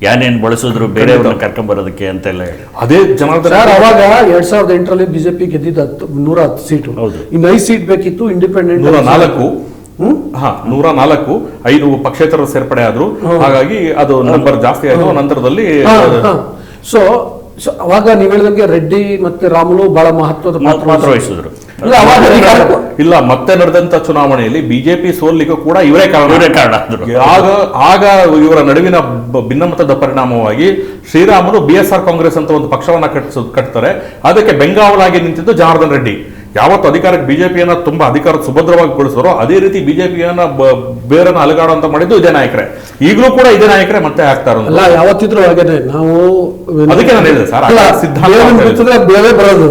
ಯಾನೇನ್ ಬಳಸಿದ್ರು ಬೇರೆಯವ್ರನ್ನ ಕರ್ಕೊಂಡ್ ಬರೋದಕ್ಕೆ ಅಂತೆಲ್ಲ ಹೇಳಿ. ಅದೇ ಜನಾರ್ದನ ಸರ್ ಅವಾಗ ಎರಡ್ ಸಾವಿರದ ಎಂಟರಲ್ಲಿ ಬಿಜೆಪಿ ಗೆದ್ದಿದ್ದು ಹತ್ತು ನೂರ ಹತ್ತು ಸೀಟು. ಹೌದು. ಇನ್ನು ಐದು ಸೀಟ್ ಬೇಕಿತ್ತು ಇಂಡಿಪೆಂಡೆಂಟ್ ನೂರ ನಾಲ್ಕು. ಹಾ ನೂರ ನಾಲ್ಕು. ಐದು ಪಕ್ಷೇತರ ಸೇರ್ಪಡೆ ಆದ್ರು. ಹಾಗಾಗಿ ಅದು ನಂಬರ್ ಜಾಸ್ತಿ ಆಯ್ತು. ನಂತರದಲ್ಲಿ ಸೊ ಸೊ ಅವಾಗ ನೀವು ಹೇಳಿದಂಗೆ ರೆಡ್ಡಿ ಮತ್ತೆ ರಾಮುಲು ಬಹಳ ಮಹತ್ವದ ಮಾತ್ರ ಪಾತ್ರ ವಹಿಸಿದ್ರು. ಅವಾಗ ಇಲ್ಲ ಮತ್ತೆ ನಡೆದಂತ ಚುನಾವಣೆಯಲ್ಲಿ ಬಿಜೆಪಿ ಸೋಲಿಗೂ ಕೂಡ ಇವರೇ ಕಾರಣ. ಇವರೇ ಕಾರಣ ಆಗ ಆಗ ಇವರ ನಡುವಿನ ಭಿನ್ನಮತದ ಪರಿಣಾಮವಾಗಿ Sriramulu B S R Congress ಅಂತ ಒಂದು ಪಕ್ಷವನ್ನ ಕಟ್ಟಿಸ ಕಟ್ತಾರೆ. ಅದಕ್ಕೆ ಬೆಂಗಾವಲಾಗಿ ನಿಂತಿದ್ದು ಜನಾರ್ದನ್ ರೆಡ್ಡಿ. ಯಾವತ್ತು ಅಧಿಕಾರಕ್ಕೆ ಬಿಜೆಪಿಯನ್ನ ತುಂಬಾ ಅಧಿಕಾರ ಸುಭದ್ರವಾಗಿ ಗೊಳಿಸಿರೋ ಅದೇ ರೀತಿ ಬಿಜೆಪಿಯನ್ನ ಬೇರನ್ನ ಅಲಗಾಡ ಅಂತ ಮಾಡಿದ್ದು ಇದೇ ನಾಯಕರೇ. ಈಗಲೂ ಕೂಡ ಇದೇ ನಾಯಕರೇ ಮತ್ತೆ ಆಗ್ತಾ ಅಲ್ಲ ಯಾವತ್ತಿದ್ರು ಹಾಗೇನೆ. ನಾವು ಅದಕ್ಕೆ ನಾನು ಹೇಳಿದೆ ಸರ್, ಬೇರೆ ಬರೋದು.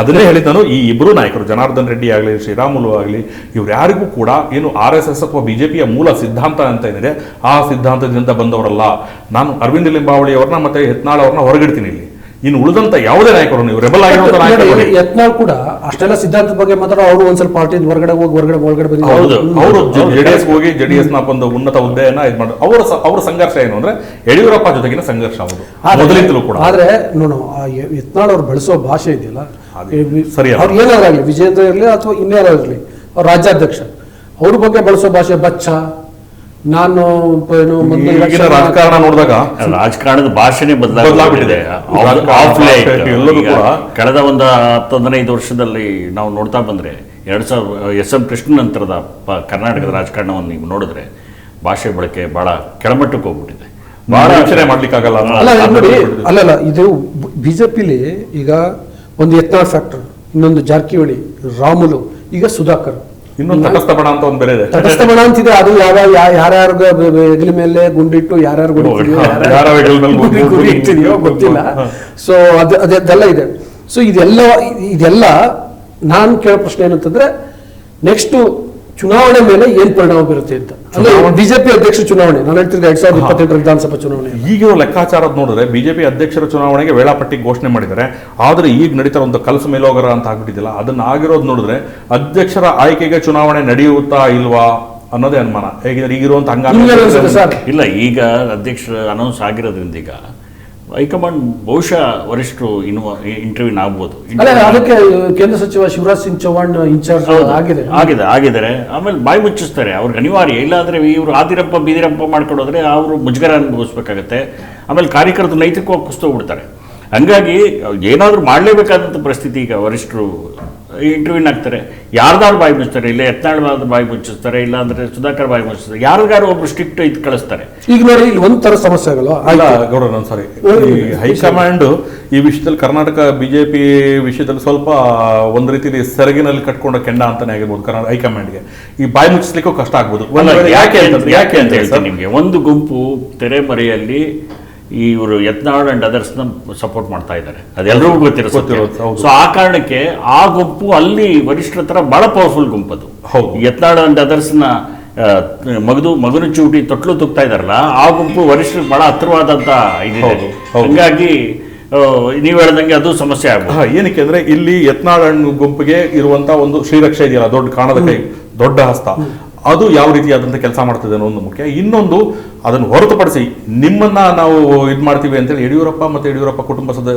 ಅದನ್ನೇ ಹೇಳಿದ್ದಾನು ಈ ಇಬ್ರು ನಾಯಕರು ಜನಾರ್ದನ್ ರೆಡ್ಡಿ ಆಗಲಿ ಶ್ರೀರಾಮುಲು ಆಗಲಿ ಇವ್ರು ಯಾರಿಗೂ ಕೂಡ ಏನು ಆರ್ ಎಸ್ ಎಸ್ ಅಥವಾ ಬಿಜೆಪಿಯ ಮೂಲ ಸಿದ್ಧಾಂತ ಅಂತ ಏನಿದೆ ಆ ಸಿದ್ಧಾಂತದಿಂದ ಬಂದವರಲ್ಲ. ನಾನು ಅರವಿಂದ್ ಲಿಂಬಾವಳಿ ಅವ್ರನ್ನ ಮತ್ತೆ ಯತ್ನಾಳ್ ಅವ್ರನ್ನ ಹೊರಗಿಡ್ತೀನಿ ಇಲ್ಲಿ. ಇನ್ನು ಉಳಿದಂತ ಯಾವುದೇ ನಾಯಕರು ನೀವು ರೆಬಲ್ ಆಗಿರುವಂತ ಯತ್ನಾಳ್ ಕೂಡ ಅಷ್ಟೆಲ್ಲ ಸಿದ್ಧಾಂತದ ಬಗ್ಗೆ ಮಾತ್ರ ಅವರು ಒಂದ್ ಸ್ವಲ್ಪ ಪಾರ್ಟಿ ಹೊರಗಡೆ ಹೋಗಿ ಹೊರಗಡೆ ಒಳಗಡೆ ಬಂದಿದ್ದಾರೆ. ಹೌದು. ಅವರು ಜೆಡಿಎಸ್ ಹೋಗಿ ಜೆಡಿಎಸ್ನ ಒಂದು ಉನ್ನತ ಹುದ್ದೆಯನ್ನ ಇದು ಮಾಡಿ ಅವರ ಸ- ಅವರ ಸಂಘರ್ಷ ಏನು ಅಂದ್ರೆ ಯಡಿಯೂರಪ್ಪ ಜೊತೆಗಿನ ಸಂಘರ್ಷ ಅವರು ಮೊದಲಿಂದಲೂ ಕೂಡ. ಆದ್ರೆ ನೋಡು ಯತ್ನಾಳ್ ಅವ್ರು ಬಳಸೋ ಭಾಷೆ ಇದೆಯಲ್ಲ? ಸರಿ ಅವ್ರು ಅವ್ರು ಆಗಲಿ ವಿಜೇಂದ್ರ ಇರಲಿ ಅಥವಾ ಇನ್ಯಾರಾಗ್ಲಿ ಅವ್ರ ರಾಜ್ಯಾಧ್ಯಕ್ಷ ಅವ್ರ ಬಗ್ಗೆ ಬಳಸೋ ಭಾಷೆ ಬಚ್ಚ ನಾನು ಈಗಿನ ರಾಜಕಾರಣ ನೋಡಿದಾಗ ರಾಜಕಾರಣದ ಭಾಷೆನೇ ಬದಲಾಗ್ಬಿಟ್ಟಿದೆ. ಭಾಷೆ ಎಲ್ಲವೂ ಕೂಡ. ಕಳೆದ ಒಂದು ಹತ್ತು ಹದಿನೈದು ವರ್ಷದಲ್ಲಿ ನಾವು ನೋಡ್ತಾ ಬಂದ್ರೆ ಎರಡ್ ಸಾವಿರ ಎಸ್ ಎಂ ಕೃಷ್ಣ ನಂತರದ ಪ- ಕರ್ನಾಟಕದ ರಾಜಕಾರಣವನ್ನು ನೀವು ನೋಡಿದ್ರೆ ಭಾಷೆ ಬಳಕೆ ಬಹಳ ಕೆಳಮಟ್ಟಕ್ಕೆ ಹೋಗ್ಬಿಟ್ಟಿದೆ ಬಹಳ ಯೋಚನೆ ಮಾಡ್ಲಿಕ್ಕಾಗಲ್ಲ ಅಲ್ಲ ಅಲ್ಲ ಇದು ಬಿಜೆಪಿಲಿ ಈಗ ಒಂದು ಯತ್ನಾಳ್ ಫ್ಯಾಕ್ಟರ್ ಇನ್ನೊಂದು ಜಾರಕಿಹೊಳಿ ರಾಮುಲು ಈಗ ಸುಧಾಕರ್ ಇನ್ನೊಂದು ತಟಸ್ಥ ಬಣ ಅಂತ ಒಂದು ಬೇರೆ ಇದೆ. ತಟಸ್ಥ ಬಣ ಅಂತಿದೆ ಅದು ಯಾವ ಯಾರ್ಯಾರ ಹೆಗಲ ಮೇಲೆ ಗುಂಡಿಟ್ಟು ಯಾರ್ಯಾರು ಗುಂಡಿ- ಗುಂಡಿ- ಗುಂಡಿ ಇಟ್ಟಿದೆಯೋ ಗೊತ್ತಿಲ್ಲ. ಸೊ ಅದು ಅದೆಲ್ಲ ಇದೆ. ಸೊ ಇದೆಲ್ಲ ಇದೆಲ್ಲ ನಾನು ಕೇಳೋ ಪ್ರಶ್ನೆ ಏನಂತಂದ್ರೆ ನೆಕ್ಸ್ಟ್ ಚುನಾವಣೆ ಮೇಲೆ ಏನ್ ಪರಿಣಾಮ ಬೀರುತ್ತೆ ಅಂತ. ಅಂದ್ರೆ ಬಿಜೆಪಿ ಅಧ್ಯಕ್ಷ ಚುನಾವಣೆ ನಾನು ಹೇಳ್ತಿದ್ದೆ ಎರಡ್ ಸಾವಿರದ ಇಪ್ಪತ್ತೆಂಟರ ವಿಧಾನಸಭಾ ಚುನಾವಣೆ ಈಗಿರೋ ಲೆಕ್ಕಾಚಾರದ ನೋಡಿದ್ರೆ ಬಿಜೆಪಿ ಅಧ್ಯಕ್ಷರ ಚುನಾವಣೆಗೆ ವೇಳಾಪಟ್ಟಿ ಘೋಷಣೆ ಮಾಡಿದ್ದಾರೆ. ಆದ್ರೆ ಈಗ ನಡೀತಾ ಒಂದು ಕಲಸು ಮೇಲೋಗರ ಅಂತ ಆಗ್ಬಿಟ್ಟಿದ್ದಿಲ್ಲ. ಅದನ್ನ ಆಗಿರೋದು ನೋಡಿದ್ರೆ ಅಧ್ಯಕ್ಷರ ಆಯ್ಕೆಗೆ ಚುನಾವಣೆ ನಡೆಯುತ್ತಾ ಇಲ್ವಾ ಅನ್ನೋದೇ ಅನುಮಾನ. ಹೇಗಿದ್ರೆ ಈಗಿರುವಂತ ಹಂಗ ಇಲ್ಲ ಈಗ ಅಧ್ಯಕ್ಷರ ಅನೌನ್ಸ್ ಆಗಿರೋದ್ರಿಂದ ಈಗ ಹೈಕಮಾಂಡ್ ಬಹುಶಃ ವರಿಷ್ಠರು ಇನ್ನು ಇಂಟರ್ವ್ಯೂನ್ ಆಗ್ಬೋದು. ಅದಕ್ಕೆ ಕೇಂದ್ರ ಸಚಿವ ಶಿವರಾಜ್ ಸಿಂಗ್ ಚೌಹಾಣ್ ಇನ್ಚಾರ್ಜ್. ಆಗಿದೆ ಆಗಿದೆ ಆಗಿದ್ದಾರೆ. ಆಮೇಲೆ ಬಾಯಿ ಮುಚ್ಚಿಸ್ತಾರೆ. ಅವ್ರಿಗೆ ಅನಿವಾರ್ಯ. ಇಲ್ಲಾಂದ್ರೆ ಇವರು ಆದಿರಪ್ಪ ಬೀದಿರಪ್ಪ ಮಾಡ್ಕೊಡೋದ್ರೆ ಅವರು ಮುಜುಗರ ಅನುಭವಿಸ್ಬೇಕಾಗತ್ತೆ. ಆಮೇಲೆ ಕಾರ್ಯಕರ್ತರು ನೈತಿಕವಾಗಿ ಕುಸ್ತೋಗ್ಬಿಡ್ತಾರೆ ಹಂಗಾಗಿ ಏನಾದರೂ ಮಾಡಲೇಬೇಕಾದಂಥ ಪರಿಸ್ಥಿತಿ ಈಗ ವರಿಷ್ಠರು ಇಂಟರ್ವ್ಯೂನ್ ಆಗ್ತಾರೆ ಯಾರ್ದಾರು ಬಾಯಿ ಮುಚ್ತಾರೆ ಇಲ್ಲ ಯತ್ನಾಳ್ ಬಾಯಿ ಮುಚ್ಚಿಸ್ತಾರೆ ಇಲ್ಲ ಅಂದ್ರೆ ಸುಧಾಕರ್ ಬಾಯಿ ಮುಚ್ಚಿಸ್ತಾರೆ ಯಾರಿಗಾರು ಒಬ್ರು ಸ್ಟ್ರಿಕ್ಟ್ ಇದು ಕಳಿಸ್ತಾರೆ. ಈಗ ನೋಡಿ ಇಲ್ಲಿ ಒಂಥರ ತರ ಸಮಸ್ಯೆ ಆಗಲ್ಲ ಅಲ್ಲ ಗೌಡ ನಾನು ಸಾರಿ ಈ ಹೈಕಮಾಂಡ್ ಈ ವಿಷಯದಲ್ಲಿ ಕರ್ನಾಟಕ ಬಿಜೆಪಿ ವಿಷಯದಲ್ಲಿ ಸ್ವಲ್ಪ ಒಂದು ರೀತಿಯಲ್ಲಿ ಸೆರಗಿನಲ್ಲಿ ಕಟ್ಕೊಂಡ ಕೆಂಡ ಅಂತಾನೆ ಆಗಿರ್ಬೋದು ಕರ್ನಾಟಕ ಹೈಕಮಾಂಡ್ಗೆ. ಈ ಬಾಯಿ ಮುಚ್ಚಿಸ್ಲಿಕ್ಕೂ ಕಷ್ಟ ಆಗ್ಬೋದು. ಯಾಕೆ ಅಂತ ಯಾಕೆ ಅಂತ ಹೇಳ್ತಾರೆ ಹೇಳ್ತೀನಿ ನಿಮಗೆ. ಒಂದು ಗುಂಪು ತೆರೆಮರೆಯಲ್ಲಿ ಇವರು ಯತ್ನಾಳ್ ಅಂಡ್ ಅದರ್ಸ್ನ ಸಪೋರ್ಟ್ ಮಾಡ್ತಾ ಇದ್ದಾರೆ. ಅದೆಲ್ಲರಿಗೂ ಗೊತ್ತಿರೋ. ಸೊ ಆ ಕಾರಣಕ್ಕೆ ಆ ಗುಂಪು ಅಲ್ಲಿ ವರಿಷ್ಠರ ಹತ್ರ ಬಹಳ ಪವರ್ಫುಲ್ ಗುಂಪು ಅದು. ಹೌದು. ಯತ್ನಾಳ್ ಅಂಡ್ ಅದರ್ಸ್ನ ಮಗದು ಮಗನ ಚೂಟಿ ತೊಟ್ಲು ತುಕ್ತಾ ಇದಾರಲ್ಲ ಆ ಗುಂಪು ವರಿಷ್ಠರು ಬಹಳ ಇದಿದೆ. ಹೌದು, ಹೌದು. ಹಂಗಾಗಿ ನೀವು ಹೇಳ್ದಂಗೆ ಅದು ಸಮಸ್ಯೆ ಆಗ್ಬೋದು. ಏನಕ್ಕೆ ಅಂದ್ರೆ ಇಲ್ಲಿ ಯತ್ನಾಳ್ ಅಣ್ಣ ಗುಂಪಿಗೆ ಇರುವಂತ ಒಂದು ಶ್ರೀರಕ್ಷೆ ಇದೆಯಲ್ಲ ದೊಡ್ಡ ಕಾಣದ ಕೈ ದೊಡ್ಡ ಹಸ್ತ. ಅದು ಯಾವ ರೀತಿಯಾದಂಥ ಕೆಲಸ ಮಾಡ್ತದೆ ಅನ್ನೋ ಒಂದು ಮುಖ್ಯ. ಇನ್ನೊಂದು ಅದನ್ನು ಹೊರತುಪಡಿಸಿ ನಿಮ್ಮನ್ನ ನಾವು ಇದು ಮಾಡ್ತೀವಿ ಅಂತೇಳಿ ಯಡಿಯೂರಪ್ಪ ಮತ್ತೆ ಯಡಿಯೂರಪ್ಪ ಕುಟುಂಬ ಸದ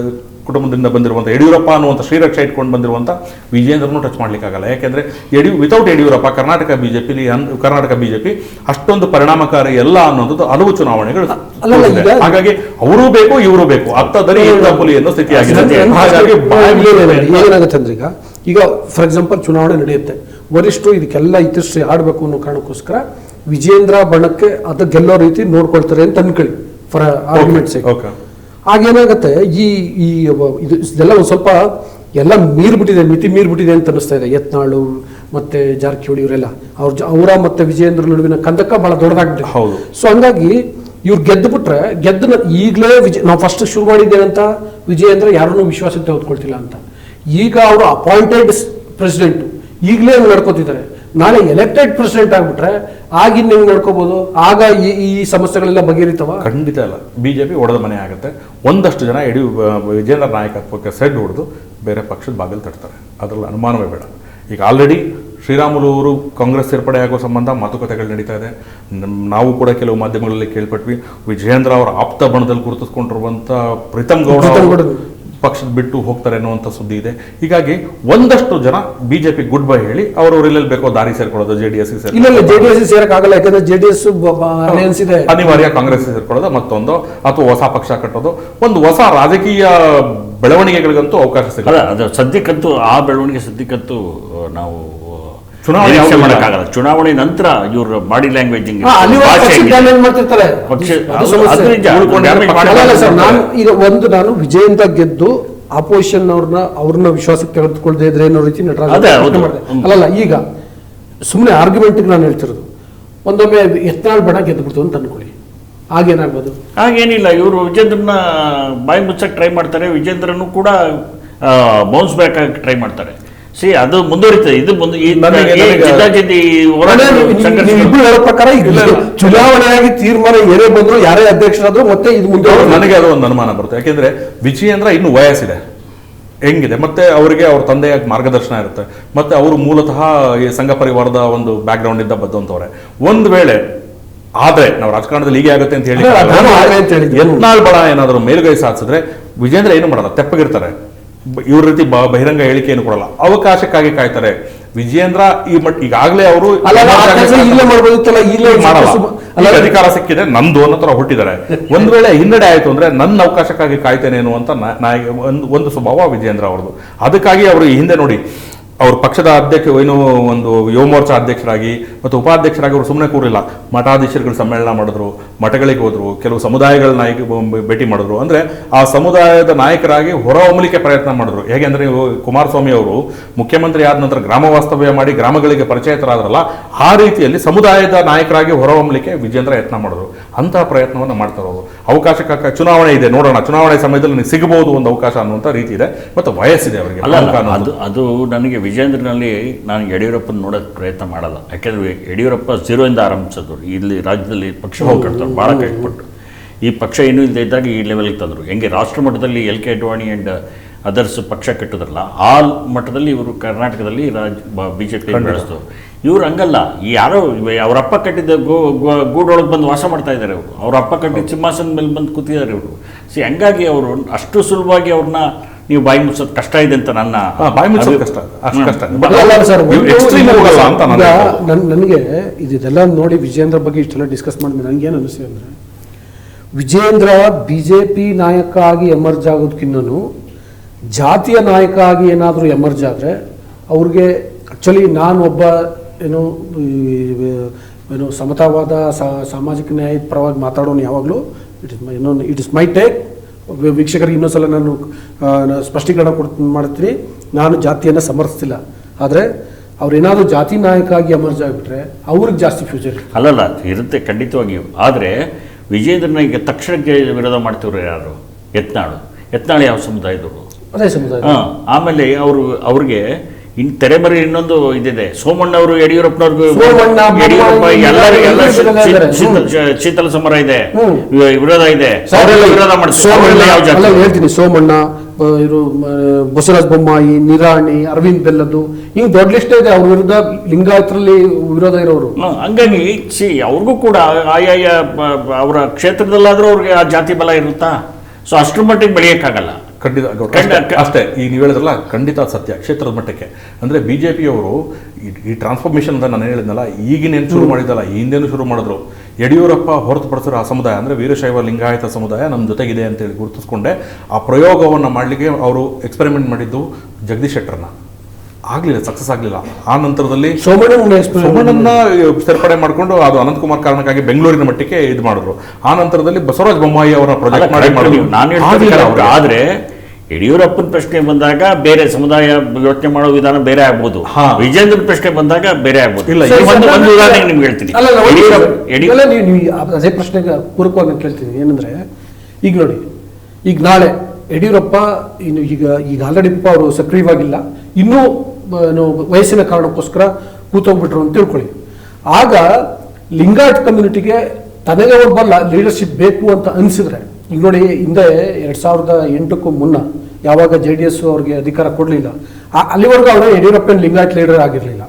ಕುಟುಂಬದಿಂದ ಬಂದಿರುವಂಥ ಯಡಿಯೂರಪ್ಪ ಅನ್ನುವಂಥ ಶ್ರೀರಕ್ಷಾ ಇಟ್ಕೊಂಡು ಬಂದಿರುವಂಥ ವಿಜೇಂದ್ರನು ಟಚ್ ಮಾಡಲಿಕ್ಕಾಗಲ್ಲ ಯಾಕೆಂದ್ರೆ ಯಡಿಯೂ without Yediyurappa Karnataka BJP Karnataka BJP ಅಷ್ಟೊಂದು ಪರಿಣಾಮಕಾರಿ ಎಲ್ಲ ಅನ್ನೋದು ಹಲವು ಚುನಾವಣೆಗಳು. ಹಾಗಾಗಿ ಅವರು ಬೇಕು ಇವರು ಬೇಕು. ಅತ್ತ ದರಿ ಪುಲಿ ಅನ್ನೋ ಇಲ್ಲ. ಈಗ ಈಗ ಫಾರ್ ಎಕ್ಸಾಂಪಲ್ ಚುನಾವಣೆ ನಡೆಯುತ್ತೆ. ವರಿಷ್ಠರು ಇದಕ್ಕೆಲ್ಲ ಇತಿಶ್ರೀ ಆಡಬೇಕು ಅನ್ನೋ ಕಾರಣಕ್ಕೋಸ್ಕರ ವಿಜೇಂದ್ರ ಬಣಕ್ಕೆ ಅದು ಗೆಲ್ಲೋ ರೀತಿ ನೋಡ್ಕೊಳ್ತಾರೆ ಅಂತ ಅನ್ಕೊಳ್ಳಿ ಫಾರ್ ಆರ್ಗ್ಯುಮೆಂಟ್ಸ್. ಆಗೇನಾಗುತ್ತೆ ಈ ಈ ಇದು ಇದೆಲ್ಲ ಒಂದು ಸ್ವಲ್ಪ ಎಲ್ಲ ಮೀರ್ಬಿಟ್ಟಿದೆ ಮಿತಿ ಮೀರ್ಬಿಟ್ಟಿದೆ ಅಂತ ಅನಿಸ್ತಾ ಇದೆ. ಯತ್ನಾಳು ಮತ್ತೆ ಜಾರಕಿಹೊಳಿ ಇವರೆಲ್ಲ. ಅವ್ರ ಜ- ಅವರ ಮತ್ತೆ ವಿಜೇಂದ್ರ ನಡುವಿನ ಕಂದಕ ಬಹಳ ದೊಡ್ಡದಾಗಿದೆ ಹೌದು. ಸೊ ಹಂಗಾಗಿ ಇವ್ರು ಗೆದ್ದು ಬಿಟ್ರೆ ಗೆದ್ದು ಈಗಲೇ ವಿಜಯ ನಾವು ಫಸ್ಟ್ ಶುರು ಮಾಡಿದ್ದೇನಂತ ವಿಜಯೇಂದ್ರ ಯಾರನ್ನೂ ವಿಶ್ವಾಸಕ್ಕೆ ತೆಗೆದುಕೊಳ್ತಿಲ್ಲ ಅಂತ. ಈಗ ಅವರು ಅಪಾಯಿಂಟೆಡ್ ಪ್ರೆಸಿಡೆಂಟ್ ಈಗಲೇ ಹಂಗೆ ನಡ್ಕೋತಿದ್ದಾರೆ. ನಾಳೆ ಎಲೆಕ್ಟೆಡ್ ಪ್ರೆಸಿಡೆಂಟ್ ಆಗ್ಬಿಟ್ರೆ ಆಗಿನ ನೀವು ನಡ್ಕೋಬಹುದು ಆಗ ಈ ಈ ಸಮಸ್ಯೆಗಳೆಲ್ಲ ಬಗೆಹರಿತವ? ಖಂಡಿತ ಅಲ್ಲ. ಬಿಜೆಪಿ ಒಡೆದ ಮನೆ ಆಗುತ್ತೆ. ಒಂದಷ್ಟು ಜನ ಯಡಿಯೂ ವಿಜೇಂದ್ರ ನಾಯಕತ್ವಕ್ಕೆ ಸೆಡ್ ಹೊಡೆದು ಬೇರೆ ಪಕ್ಷದ ಬಾಗಿಲು ತಟ್ತಾರೆ. ಅದರಲ್ಲಿ ಅನುಮಾನವೇ ಬೇಡ. ಈಗ ಆಲ್ರೆಡಿ ಶ್ರೀರಾಮುಲು ಅವರು ಕಾಂಗ್ರೆಸ್ ಸೇರ್ಪಡೆ ಆಗೋ ಸಂಬಂಧ ಮಾತುಕತೆಗಳು ನಡೀತಾ ಇದೆ. ನಾವು ಕೂಡ ಕೆಲವು ಮಾಧ್ಯಮಗಳಲ್ಲಿ ಕೇಳ್ಪಟ್ವಿ. ವಿಜಯೇಂದ್ರ ಅವರ ಆಪ್ತ ಬಣದಲ್ಲಿ ಗುರುತಿಸ್ಕೊಂಡಿರುವಂಥ ಪ್ರೀತಮ್ ಗೌಡ. ಪಕ್ಷದ ಬಿಟ್ಟು ಹೋಗ್ತಾರೆ ಅನ್ನುವಂಥ ಸುದ್ದಿ ಇದೆ. ಹೀಗಾಗಿ ಒಂದಷ್ಟು ಜನ ಬಿಜೆಪಿ ಗುಡ್ ಬೈ ಹೇಳಿ ಅವರು ಎಲ್ಲೆಲ್ಲಿ ಬೇಕೋ ದಾರಿ ಸೇರ್ಕೊಳ್ಳೋದು ಜೆ ಡಿ ಎಸ್ ಇಲ್ಲ ಇಲ್ಲ ಜೆ ಡಿ ಎಸ್ ಸೇರಕ್ ಯಾಕಂದ್ರೆ ಜೆ ಡಿ ಎಸ್ ಅಲಯನ್ಸ್ ಇದೆ. ಅನಿವಾರ್ಯ ಕಾಂಗ್ರೆಸ್ ಸೇರ್ಕೊಳ್ಳೋದು ಮತ್ತೊಂದು ಅಥವಾ ಹೊಸ ಪಕ್ಷ ಕಟ್ಟೋದು ಒಂದು ಹೊಸ ರಾಜಕೀಯ ಬೆಳವಣಿಗೆಗಳಿಗಂತೂ ಅವಕಾಶ ಸಿಗಲ್ಲ ಅದು ಸದ್ಯಕ್ಕಂತೂ ಆ ಬೆಳವಣಿಗೆ ಸದ್ಯಕ್ಕಂತೂ ನಾವು ಚುನಾವಣೆ. ಮಾಡೋಕ್ಕಾಗಲ್ಲ. ಚುನಾವಣೆ ನಂತರ ಇವರು ಬಾಡಿ ಲ್ಯಾಂಗ್ವೇಜ್ ಹಾ, ಅಲ್ಲಿವರೆಗೂ ಮಾಡ್ತಿರ್ತಾರೆ ನಾನು ಈಗ ಒಂದು ನಾನು ವಿಜಯಂತ ಗೆದ್ದು ಅಪೋಸಿಷನ್ ಅವ್ರನ್ನ ಅವ್ರನ್ನ ವಿಶ್ವಾಸಕ್ಕೆ ತೆಗೆದುಕೊಳ್ಳದೆ ಇದ್ರೆ ಅನ್ನೋ ರೀತಿ ನಟರಾಜ್. ಅಲ್ಲಲ್ಲ ಈಗ ಸುಮ್ಮನೆ ಆರ್ಗ್ಯುಮೆಂಟ್ಗೆ ನಾನು ಹೇಳ್ತಿರೋದು. ಒಂದೊಮ್ಮೆ ಎತ್ನಾಳ್ ಬಣ ಗೆದ್ದು ಬಿಡ್ತು ಅಂತ ಅನ್ಕೊಳ್ಳಿ. ಹಾಗೇನಾಗ್ಬೋದು? ಹಾಗೇನಿಲ್ಲ. ಇವರು ವಿಜೇಂದ್ರನ ಬಾಯಿ ಮುಚ್ಚಕ್ಕೆ ಟ್ರೈ ಮಾಡ್ತಾರೆ. ವಿಜೇಂದ್ರನು ಕೂಡ ಬೌನ್ಸ್ ಬ್ಯಾಕ್ ಆಗಿ ಟ್ರೈ ಮಾಡ್ತಾರೆ. ಸಿ ಅದು ಮುಂದುವರಿತದೆ. ಇದು ಮುಂದೆ ಹೇಳೋ ಪ್ರಕಾರ. ಚುನಾವಣೆಯಾಗಿ ತೀರ್ಮಾನ ಏನೇ ಬಂದ್ರು ಯಾರೇ ಅಧ್ಯಕ್ಷರಾದ್ರು ಮತ್ತೆ ಇದು ಮುಂದೆ ನನಗೆ ಅದು ಒಂದು ಅನುಮಾನ ಬರುತ್ತೆ. ಯಾಕೆಂದ್ರೆ ವಿಜಯೇಂದ್ರ ಇನ್ನು ವಯಸ್ಸಿದೆ. ಹೆಂಗಿದೆ? ಮತ್ತೆ ಅವರಿಗೆ ಅವ್ರ ತಂದೆಯ ಮಾರ್ಗದರ್ಶನ ಇರುತ್ತೆ. ಮತ್ತೆ ಅವರು ಮೂಲತಃ ಈ ಸಂಘ ಪರಿವಾರದ ಒಂದು ಬ್ಯಾಕ್ ಗ್ರೌಂಡ್ ಇಂದ ಬಂದಂತವ್ರೆ ಒಂದ್ ವೇಳೆ ಆದ್ರೆ ನಾವು ರಾಜಕಾರಣದಲ್ಲಿ ಹೀಗೆ ಆಗುತ್ತೆ ಅಂತ ಹೇಳಿ. ಯತ್ನಾಳ್ ಬಡ ಏನಾದರೂ ಮೇಲುಗೈ ಸಾಧಿಸಿದ್ರೆ ವಿಜೇಂದ್ರ ಏನು ಮಾಡಲ್ಲ? ತೆಪ್ಪಗಿರ್ತಾರೆ. ಇವ್ರ ರೀತಿ ಬಹಿರಂಗ ಹೇಳಿಕೆ ಏನು ಕೊಡಲ್ಲ. ಅವಕಾಶಕ್ಕಾಗಿ ಕಾಯ್ತಾರೆ. ವಿಜಯೇಂದ್ರ ಈ ಮಟ್ ಈಗಾಗಲೇ ಅವರು ಅಧಿಕಾರ ಸಿಕ್ಕಿದೆ ನಂದು ಅನ್ನೋ ತರ ಹುಟ್ಟಿದ್ದಾರೆ. ಒಂದ್ ವೇಳೆ ಹಿನ್ನಡೆ ಆಯ್ತು ಅಂದ್ರೆ ನನ್ನ ಅವಕಾಶಕ್ಕಾಗಿ ಕಾಯ್ತೇನೆ ಅನ್ನುವಂತ ಒಂದು ಒಂದು ಸ್ವಭಾವ ವಿಜಯೇಂದ್ರ ಅವರದು ಅದಕ್ಕಾಗಿ ಅವರು ಈ ಹಿಂದೆ ನೋಡಿ ಅವ್ರ ಪಕ್ಷದ ಅಧ್ಯಕ್ಷ ಏನು ಒಂದು ಯುವ ಮೋರ್ಚಾ ಅಧ್ಯಕ್ಷರಾಗಿ ಮತ್ತು ಉಪಾಧ್ಯಕ್ಷರಾಗಿ ಅವರು ಸುಮ್ಮನೆ ಕೂರಿಲ್ಲ ಮಠಾಧೀಶರುಗಳು ಸಮ್ಮೇಳನ ಮಾಡಿದ್ರು ಮಠಗಳಿಗೆ ಹೋದರು ಕೆಲವು ಸಮುದಾಯಗಳ ನಾಯಕ ಭೇಟಿ ಮಾಡಿದ್ರು. ಅಂದರೆ ಆ ಸಮುದಾಯದ ನಾಯಕರಾಗಿ ಹೊರಹೊಮ್ಮಲಿಕ್ಕೆ ಪ್ರಯತ್ನ ಮಾಡಿದ್ರು. ಹೇಗೆ ಅಂದರೆ ಕುಮಾರಸ್ವಾಮಿ ಅವರು ಮುಖ್ಯಮಂತ್ರಿ ಆದ ನಂತರ ಗ್ರಾಮ ವಾಸ್ತವ್ಯ ಮಾಡಿ ಗ್ರಾಮಗಳಿಗೆ ಪರಿಚಯತರಾದ್ರಲ್ಲ ಆ ರೀತಿಯಲ್ಲಿ ಸಮುದಾಯದ ನಾಯಕರಾಗಿ ಹೊರಹೊಮ್ಮಲಿಕ್ಕೆ ವಿಜೇಂದ್ರ ಯತ್ನ ಮಾಡಿದ್ರು. ಅಂತಹ ಪ್ರಯತ್ನವನ್ನು ಮಾಡ್ತಾರೆ ಅವರು. ಅವಕಾಶಕ್ಕಾಗಿ ಚುನಾವಣೆ ಇದೆ ನೋಡೋಣ. ಚುನಾವಣೆ ಸಮಯದಲ್ಲಿ ಸಿಗಬಹುದು ಒಂದು ಅವಕಾಶ ಅನ್ನುವಂಥ ರೀತಿ ಇದೆ. ಮತ್ತು ವಯಸ್ಸಿದೆ ಅವರಿಗೆ. ಅದು ನನಗೆ ವಿಜೇಂದ್ರನಲ್ಲಿ ನಾನು ಯಡಿಯೂರಪ್ಪನ ನೋಡೋಕ್ಕೆ ಪ್ರಯತ್ನ ಮಾಡಲ್ಲ. ಯಾಕೆಂದರೆ ಯಡಿಯೂರಪ್ಪ ಝೀರೋಯಿಂದ ಇಂದ ಆರಂಭಿಸಿದ್ರು. ಇಲ್ಲಿ ರಾಜ್ಯದಲ್ಲಿ ಪಕ್ಷ ಹೋಗ್ಕೊಡ್ತಾರೆ ಭಾಳ ಕಷ್ಟಪಟ್ಟು. ಈ ಪಕ್ಷ ಏನೂ ಇಲ್ಲದೆ ಇದ್ದಾಗ ಈ ಲೆವೆಲ್ಗೆ ತಂದರು. ಹೆಂಗೆ ರಾಷ್ಟ್ರ ಮಟ್ಟದಲ್ಲಿ L K Advani and others ಪಕ್ಷ ಕಟ್ಟಿದ್ರಲ್ಲ ಆ ಮಟ್ಟದಲ್ಲಿ ಇವರು ಕರ್ನಾಟಕದಲ್ಲಿ ರಾಜ್ ಬಿ ಜೆ ಪಿ ಬೆಳೆಸ್ತು ಇವ್ರು ಹಂಗಲ್ಲ. ಯಾರೋ ಅವ್ರ ಅಪ್ಪ ಕಟ್ಟಿದ್ದ ಗೋ ಗೋ- ಗೂಡೊಳಗೆ ಬಂದು ವಾಸ ಮಾಡ್ತಾ ಇದ್ದಾರೆ ಅವರು ಅವ್ರ ಅಪ್ಪ ಕಟ್ಟಿದ ಸಿಂಹಾಸನ ಮೇಲೆ ಬಂದು ಕೂತಿದ್ದಾರೆ ಇವರು. ಸಿ ಹಂಗಾಗಿ ಅವರು ಅಷ್ಟು ಸುಲಭವಾಗಿ ಅವ್ರನ್ನ ನೀವು ಬಾಯಿ ಮುಚ್ಚೋದು ಕಷ್ಟ ಇದೆ ಅಂತ ನನ್ನ ಬಾಯಿ ಮುಚ್ಚೋದು ಕಷ್ಟ. ಅಷ್ಟು ಕಷ್ಟ. ನನಗೆ ಇದೆಲ್ಲ ನೋಡಿ ವಿಜೇಂದ್ರ ಬಗ್ಗೆ ಇಷ್ಟೆಲ್ಲ ಡಿಸ್ಕಸ್ ಮಾಡಿದ್ಮೇಲೆ ನನಗೆ ಏನು ಅನಿಸ್ತು ಅಂದರೆ ವಿಜೇಂದ್ರ ಬಿ ಜೆ ಪಿ ನಾಯಕ ಆಗಿ ಎಮರ್ಜ್ ಆಗೋದಕ್ಕಿನ್ನೂ ಜಾತಿಯ ನಾಯಕ ಆಗಿ ಏನಾದರೂ ಎಮರ್ಜ್ ಆದರೆ ಅವ್ರಿಗೆ ಆ್ಯಕ್ಚುಲಿ ನಾನು ಒಬ್ಬ ಏನು ಏನು ಸಮತಾವಾದ ಸಾಮಾಜಿಕ ನ್ಯಾಯದ ಪರವಾಗಿ ಮಾತಾಡೋನು ಯಾವಾಗಲೂ ಇಟ್ ಇಸ್ ಮೈ ಇನ್ನೊಂದು ಇಟ್ ಇಸ್ ಮೈ ಟೇಕ್ ವೀಕ್ಷಕರಿಗೆ ಇನ್ನೊಂದ್ಸಲ ನಾನು ಆ, ನಾನು ಸ್ಪಷ್ಟೀಕರಣ ಕೊಡ್ ಮಾಡ್ತೀನಿ. ನಾನು ಜಾತಿಯನ್ನು ಸಮರ್ಥಿಸಿಲ್ಲ. ಆದರೆ ಅವ್ರೇನಾದರೂ ಜಾತಿ ನಾಯಕ ಆಗಿ ಎಮರ್ಜ್ ಆಗಿಬಿಟ್ರೆ ಅವ್ರಿಗೆ ಜಾಸ್ತಿ ಫ್ಯೂಚರ್ ಅಲ್ಲಲ್ಲ ಇರುತ್ತೆ ಖಂಡಿತವಾಗಿ. ಆದರೆ ವಿಜೇಂದ್ರನಿಗೆ ತಕ್ಷಣಕ್ಕೆ ವಿರೋಧ ಮಾಡ್ತಿವ್ರು ಯಾರು? ಯತ್ನಾಳು. ಯತ್ನಾಳು ಯಾವ ಸಮುದಾಯದವರು? ಅದೇ ಸಮುದಾಯ. ಹಾಂ ಆಮೇಲೆ ಅವರು ಅವ್ರಿಗೆ ಇನ್ ತೆರೆಮರೆ ಇನ್ನೊಂದು ಇದಿದೆ. ಸೋಮಣ್ಣ ಅವರು ಯಡಿಯೂರಪ್ಪನವ್ರಿಗೂ ಯಡಿಯೂರಪ್ಪ ಎಲ್ಲರೂ ಎಲ್ಲ. ಶೀತಲ ಸಮರ ಇದೆ. ವಿರೋಧ ಇದೆ. ವಿರೋಧ ಮಾಡಿ ಹೇಳ್ತೀನಿ. ಸೋಮಣ್ಣ ಇವರು ಬಸವರಾಜ ಬೊಮ್ಮಾಯಿ ನಿರಾಣಿ ಅರವಿಂದ್ ಬೆಲ್ಲದ್ದು. ಹಿಂಗ್ ದೊಡ್ಡ ಲಿಸ್ಟ್ ಇದೆ. ಅವ್ರ ವಿರುದ್ಧ ಲಿಂಗಾಯತರಲ್ಲಿ ವಿರೋಧ ಇರೋರು. ಹಂಗಾಗಿ ಸಿ ಅವ್ರಿಗೂ ಕೂಡ ಆಯಾಯ ಅವರ ಕ್ಷೇತ್ರದಲ್ಲಾದ್ರೂ ಅವ್ರಿಗೆ ಆ ಜಾತಿ ಬಲ ಇರುತ್ತಾ? ಸೊ ಅಷ್ಟರ ಮಟ್ಟಿಗೆ ಬೆಳೆಯಕ್ಕಾಗಲ್ಲ. ಖಂಡಿತ ಗೌರವ. ಅಷ್ಟೇ- ಈ ಈಗ ನೀವು ಹೇಳಿದ್ರಲ್ಲ ಖಂಡಿತ ಸತ್ಯ ಕ್ಷೇತ್ರದ ಮಟ್ಟಕ್ಕೆ. ಅಂದರೆ ಬಿ ಜೆ ಪಿಯವರು ಈ ಟ್ರಾನ್ಸ್ಫಾರ್ಮೇಷನ್ ಅಂತ ನಾನು ಹೇಳಿದ್ನಲ್ಲ ಈಗಿನೇನು ಶುರು ಮಾಡಿದ್ದಲ್ಲ ಹಿಂದೇನು ಶುರು ಮಾಡಿದ್ರು? ಯಡಿಯೂರಪ್ಪ ಹೊರತುಪಡಿಸಿರೋ ಆ ಸಮುದಾಯ ಅಂದರೆ ವೀರಶೈವ ಲಿಂಗಾಯತ ಸಮುದಾಯ ನಮ್ಮ ಜೊತೆಗಿದೆ ಅಂತೇಳಿ ಗುರುತಿಸ್ಕೊಂಡೆ ಆ ಪ್ರಯೋಗವನ್ನು ಮಾಡಲಿಕ್ಕೆ ಅವರು ಎಕ್ಸ್ಪೆರಿಮೆಂಟ್ ಮಾಡಿದ್ದು ಜಗದೀಶ್ ಶೆಟ್ಟರ್ನ. ಆಗ್ಲಿಲ್ಲ ಸಕ್ಸಸ್ ಆಗ್ಲಿಲ್ಲ. ಆ ನಂತರದಲ್ಲಿ ಸೋಮಣ್ಣ ಸೋಮಣ್ಣನ ಸೇರ್ಪಡೆ ಮಾಡಿಕೊಂಡು ಅದು ಅನಂತಕುಮಾರ್ ಕಾರಣಕ್ಕಾಗಿ ಬೆಂಗಳೂರಿನ ಮಟ್ಟಿಗೆ ಇದು ಮಾಡಿದ್ರು. ಆ ನಂತರದಲ್ಲಿ ಬಸವರಾಜ ಬೊಮ್ಮಾಯಿ ಅವರ ಪ್ರಾಜೆಕ್ಟ್ ಮಾಡಿ ನಾನು. ಆದ್ರೆ ಯಡಿಯೂರಪ್ಪನ ಪ್ರಶ್ನೆ ಬಂದಾಗ ಬೇರೆ ಸಮುದಾಯ ಯೋಚನೆ ಮಾಡೋ ವಿಧಾನ ಬೇರೆ ಆಗ್ಬೋದು. ಹಾ. ವಿಜೇಂದ್ರ ಪ್ರಶ್ನೆ ಬಂದಾಗ ಬೇರೆ ಆಗ್ಬೋದು. ಇಲ್ಲ, ಒಂದು ಉದಾಹರಣೆ ನಿಮ್ಗೆ ಹೇಳ್ತೀನಿ. ಯಡಿಯೂರಪ್ಪ ನೀವು ಅದೇ ಪ್ರಶ್ನೆಗೆ ಪೂರಕವಾಗಿ ಕೇಳ್ತೀನಿ. ಏನಂದ್ರೆ ಈಗ ನೋಡಿ ಈಗ ನಾಳೆ ಯಡಿಯೂರಪ್ಪ ಇನ್ನು ಈಗ ಈಗ ಆಲ್ರೆಡಿ ಅವರು ಸಕ್ರಿಯವಾಗಿಲ್ಲ. ಇನ್ನೂ ವಯಸ್ಸಿನ ಕಾರಣಕ್ಕೋಸ್ಕರ ಕೂತೋಗ್ಬಿಟ್ರು ಅಂತ ತಿಳ್ಕೊಳ್ಳಿ. ಆಗ ಲಿಂಗಾಯತ್ ಕಮ್ಯುನಿಟಿಗೆ ತನಗೆ ಬಲ್ಲ ಲೀಡರ್ಶಿಪ್ ಬೇಕು ಅಂತ ಅನಿಸಿದ್ರೆ ಈಗ ನೋಡಿ ಹಿಂದೆ ಎರಡು ಸಾವಿರದ ಎಂಟಕ್ಕೂ ಮುನ್ನ ಯಾವಾಗ ಜೆ ಡಿ ಎಸ್ ಅವ್ರಿಗೆ ಅಧಿಕಾರ ಕೊಡಲಿಲ್ಲ. ಅಲ್ಲಿವರೆಗೂ ಅವರು ಯಡಿಯೂರಪ್ಪನ ಲಿಂಗಾಯತ್ ಲೀಡರ್ ಆಗಿರಲಿಲ್ಲ.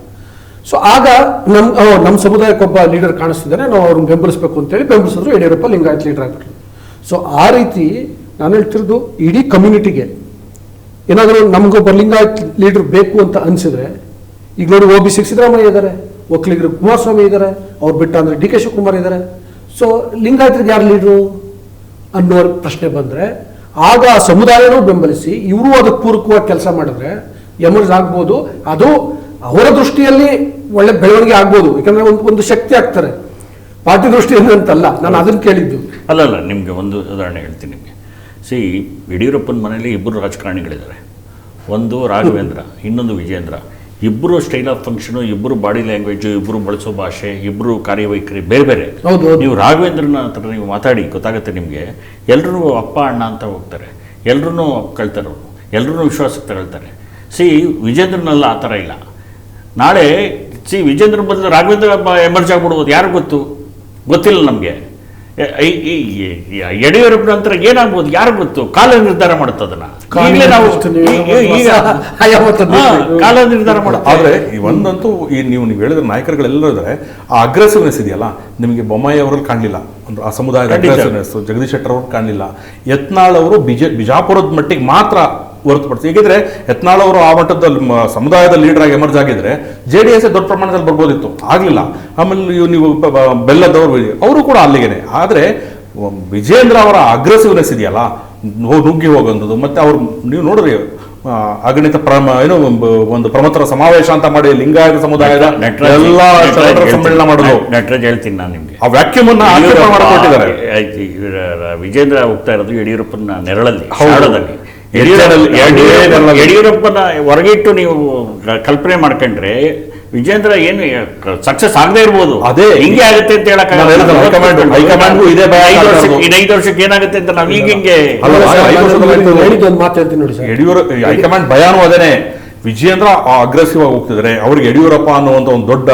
ಸೊ ಆಗ ನಮ್ ಆ, ನಮ್ಮ ಸಮುದಾಯಕ್ಕೊಬ್ಬ ಲೀಡರ್ ಕಾಣಿಸ್ತಿದ್ದಾರೆ ನಾವು ಅವ್ರನ್ನ ಬೆಂಬಲಿಸಬೇಕು ಅಂತೇಳಿ ಬೆಂಬಲಿಸಿದ್ರು ಯಡಿಯೂರಪ್ಪ ಲಿಂಗಾಯತ್ ಲೀಡರ್ ಆಗಿಬಿಟ್ರು. ಸೊ ಆ ರೀತಿ ನಾನು ಹೇಳ್ತಿರೋದು ಇಡೀ ಕಮ್ಯುನಿಟಿಗೆ ಏನಾದರೂ ನಮಗೂ ಲಿಂಗಾಯತ್ ಲೀಡರ್ ಬೇಕು ಅಂತ ಅನಿಸಿದ್ರೆ, ಈಗ ನೋಡಿ ಒ ಬಿ ಸಿ ಸಿದ್ದರಾಮಯ್ಯ ಇದ್ದಾರೆ ಒಕ್ಕಲಿಗರು ಕುಮಾರಸ್ವಾಮಿ ಇದ್ದಾರೆ, ಅವ್ರು ಬಿಟ್ಟ ಅಂದ್ರೆ ಡಿ ಕೆ ಶಿವಕುಮಾರ್ ಇದ್ದಾರೆ. ಸೊ ಲಿಂಗಾಯತ್ರಿಗೆ ಯಾರು ಲೀಡ್ರು ಅನ್ನೋ ಪ್ರಶ್ನೆ ಬಂದರೆ, ಆಗ ಆ ಸಮುದಾಯನೂ ಬೆಂಬಲಿಸಿ, ಇವರು ಅದಕ್ಕೆ ಪೂರಕವಾಗಿ ಕೆಲಸ ಮಾಡಿದ್ರೆ ಎಮರ್ಜ್ ಆಗ್ಬೋದು. ಅದು ಅವರ ದೃಷ್ಟಿಯಲ್ಲಿ ಒಳ್ಳೆ ಬೆಳವಣಿಗೆ ಆಗ್ಬೋದು. ಯಾಕಂದ್ರೆ ಒಂದು ಒಂದು ಶಕ್ತಿ ಆಗ್ತಾರೆ. ಪಾರ್ಟಿ ದೃಷ್ಟಿಯಿಂದ ಅಂತಲ್ಲ, ನಾನು ಅದನ್ನು ಕೇಳಿದ್ದು. ಅಲ್ಲ ಅಲ್ಲ ನಿಮಗೆ ಒಂದು ಉದಾಹರಣೆ ಹೇಳ್ತೀನಿ ನಿಮಗೆ. ಸಿ ಯಡಿಯೂರಪ್ಪನ ಮನೇಲಿ ಇಬ್ಬರು ರಾಜಕಾರಣಿಗಳಿದ್ದಾರೆ. ಒಂದು ರಾಘವೇಂದ್ರ ಇನ್ನೊಂದು ವಿಜೇಂದ್ರ ಇಬ್ಬರು ಸ್ಟೈಲ್ ಆಫ್ ಫಂಕ್ಷನು ಇಬ್ಬರು ಬಾಡಿ ಲ್ಯಾಂಗ್ವೇಜು ಇಬ್ಬರು ಬಳಸೋ ಭಾಷೆ ಇಬ್ಬರು ಕಾರ್ಯವೈಖರಿ ಬೇರೆ ಬೇರೆ. ಹೌದು. ನೀವು ರಾಘವೇಂದ್ರನ ಹತ್ರ ನೀವು ಮಾತಾಡಿ ಗೊತ್ತಾಗುತ್ತೆ ನಿಮಗೆ. ಎಲ್ಲರೂ ಅಪ್ಪ ಅಣ್ಣ ಅಂತ ಹೋಗ್ತಾರೆ. ಎಲ್ಲರೂ ಕಳ್ತಾರೆ ಅವರು. ಎಲ್ಲರೂ ವಿಶ್ವಾಸಕ್ಕೆ ತಗೊಳ್ತಾರೆ ಸಿ ವಿಜೇಂದ್ರನಲ್ಲ ಆ ಥರ ಇಲ್ಲ. ನಾಳೆ ಸಿ ವಿಜೇಂದ್ರ ಬದಲು ರಾಘವೇಂದ್ರ ಎಮರ್ಜ್ ಆಗ್ಬಿಡ್ಬೋದು. ಯಾರು ಗೊತ್ತು? ಗೊತ್ತಿಲ್ಲ ನಮಗೆ. ಯಡಿಯೂರಪ್ಪ ನಂತರ ಏನಾಗ್ಬೋದು? ಯಾರು ಗೊತ್ತು? ಕಾಲ ನಿರ್ಧಾರ ಮಾಡುತ್ತೆ ಅದನ್ನ. ಈಗಲೇ ನಾವು ಈ- ಈ- ಈಗ ಹಾ, ಕಾಲ ನಿರ್ಧಾರ ಮಾಡುತ್ತೆ. ಆದ್ರೆ ಈ ಒಂದಂತೂ ಈ ನೀವು ನೀವು ಹೇಳಿದ್ರೆ ನಾಯಕರುಗಳೆಲ್ಲರೂ ಇದ್ರೆ. ಆ ಅಗ್ರೆಸಿವ್ನೆಸ್ ಇದೆಯಲ್ಲ? ನಿಮಗೆ ಬೊಮ್ಮಾಯಿ ಅವರಲ್ಲಿ ಕಾಣಲಿಲ್ಲ. ಅಂದ್ರೆ ಆ ಸಮುದಾಯದ. ಅಗ್ರೆಸಿವ್ನೆಸ್ ಜಗದೀಶ್ ಶೆಟ್ಟರ್ ಅವ್ರು ಕಾಣಲಿಲ್ಲ. ಯತ್ನಾಳ್ ಅವರು ಬಿಜೆ ಬಿಜಾಪುರದ ಮಟ್ಟಿಗೆ ಮಾತ್ರ ಹೊರತುಪಡಿಸಿ. ಹೇಗಿದ್ರೆ ಯತ್ನಾಳ್ ಅವರು ಆ ಮಟ್ಟದ ಸಮುದಾಯದ ಲೀಡರ್ ಆಗಿ ಎಮರ್ಜ್ ಆಗಿದ್ರೆ ಜೆ ಡಿ ಎಸ್ ದೊಡ್ಡ ಪ್ರಮಾಣದಲ್ಲಿ ಬರ್ಬೋದಿತ್ತು. ಆಗ್ಲಿಲ್ಲ. ಆಮೇಲೆ ನೀವು ಬೆಲ್ಲದವರು ಅವರು ಕೂಡ ಅಲ್ಲಿಗೆನೆ. ಆದ್ರೆ ವಿಜೇಂದ್ರ ಅವರ ಅಗ್ರೆಸಿವ್ನೆಸ್ ಇದೆಯಲ್ಲ? ನುಗ್ಗಿ ಹೋಗೋದು ಮತ್ತೆ ಅವ್ರು ನೀವು ನೋಡ್ರಿ ಅಗಣಿತ ಪ್ರಮ ಏನು ಒಂದು- ಪ್ರಮತ್ರ ಸಮಾವೇಶ ಅಂತ ಮಾಡಿ ಲಿಂಗಾಯತ ಸಮುದಾಯದ ಎಲ್ಲ. ಸಮ್ಮೇಳನ ಮಾಡೋದು ನಟರಾಜ್ ಹೇಳ್ತೀನಿ ನಾನು ನಿಮಗೆ. ಆ ವ್ಯಾಕ್ಯೂಮ್ ಅನ್ನ ಆಕ್ಷೇಪ ಮಾಡಿಕೊಟ್ಟಿದ್ದಾರೆ. ವಿಜೇಂದ್ರ ಹೋಗ್ತಾ ಇರೋದು ಯಡಿಯೂರಪ್ಪನ ನೆರಳಲ್ಲಿ ಯಡಿಯೂರಪ್ಪನ ಹೊರಗಿಟ್ಟು ನೀವು ಕಲ್ಪನೆ ಮಾಡ್ಕೊಂಡ್ರೆ ವಿಜೇಂದ್ರ ಏನು ಸಕ್ಸಸ್ ಆಗದೆ ಇರ್ಬೋದು. ಅದೇ. ಹಿಂಗೆ ಆಗುತ್ತೆ ಅಂತ ಹೇಳಕ್ ಐದು ವರ್ಷಕ್ಕೆ ಏನಾಗುತ್ತೆ ಅಂತ ನಾವು ಈಗ ಹಿಂಗೆ ಯಡಿಯೂರಪ್ಪ ಹೈಕಮಾಂಡ್ ಭಯಾನು ಅದೇನೆ. ವಿಜಯೇಂದ್ರ ಅಗ್ರೆಸಿವ್ ಆಗಿ ಹೋಗ್ತಿದ್ರೆ. ಅವ್ರಿಗೆ ಯಡಿಯೂರಪ್ಪ ಅನ್ನುವಂತ ಒಂದು ದೊಡ್ಡ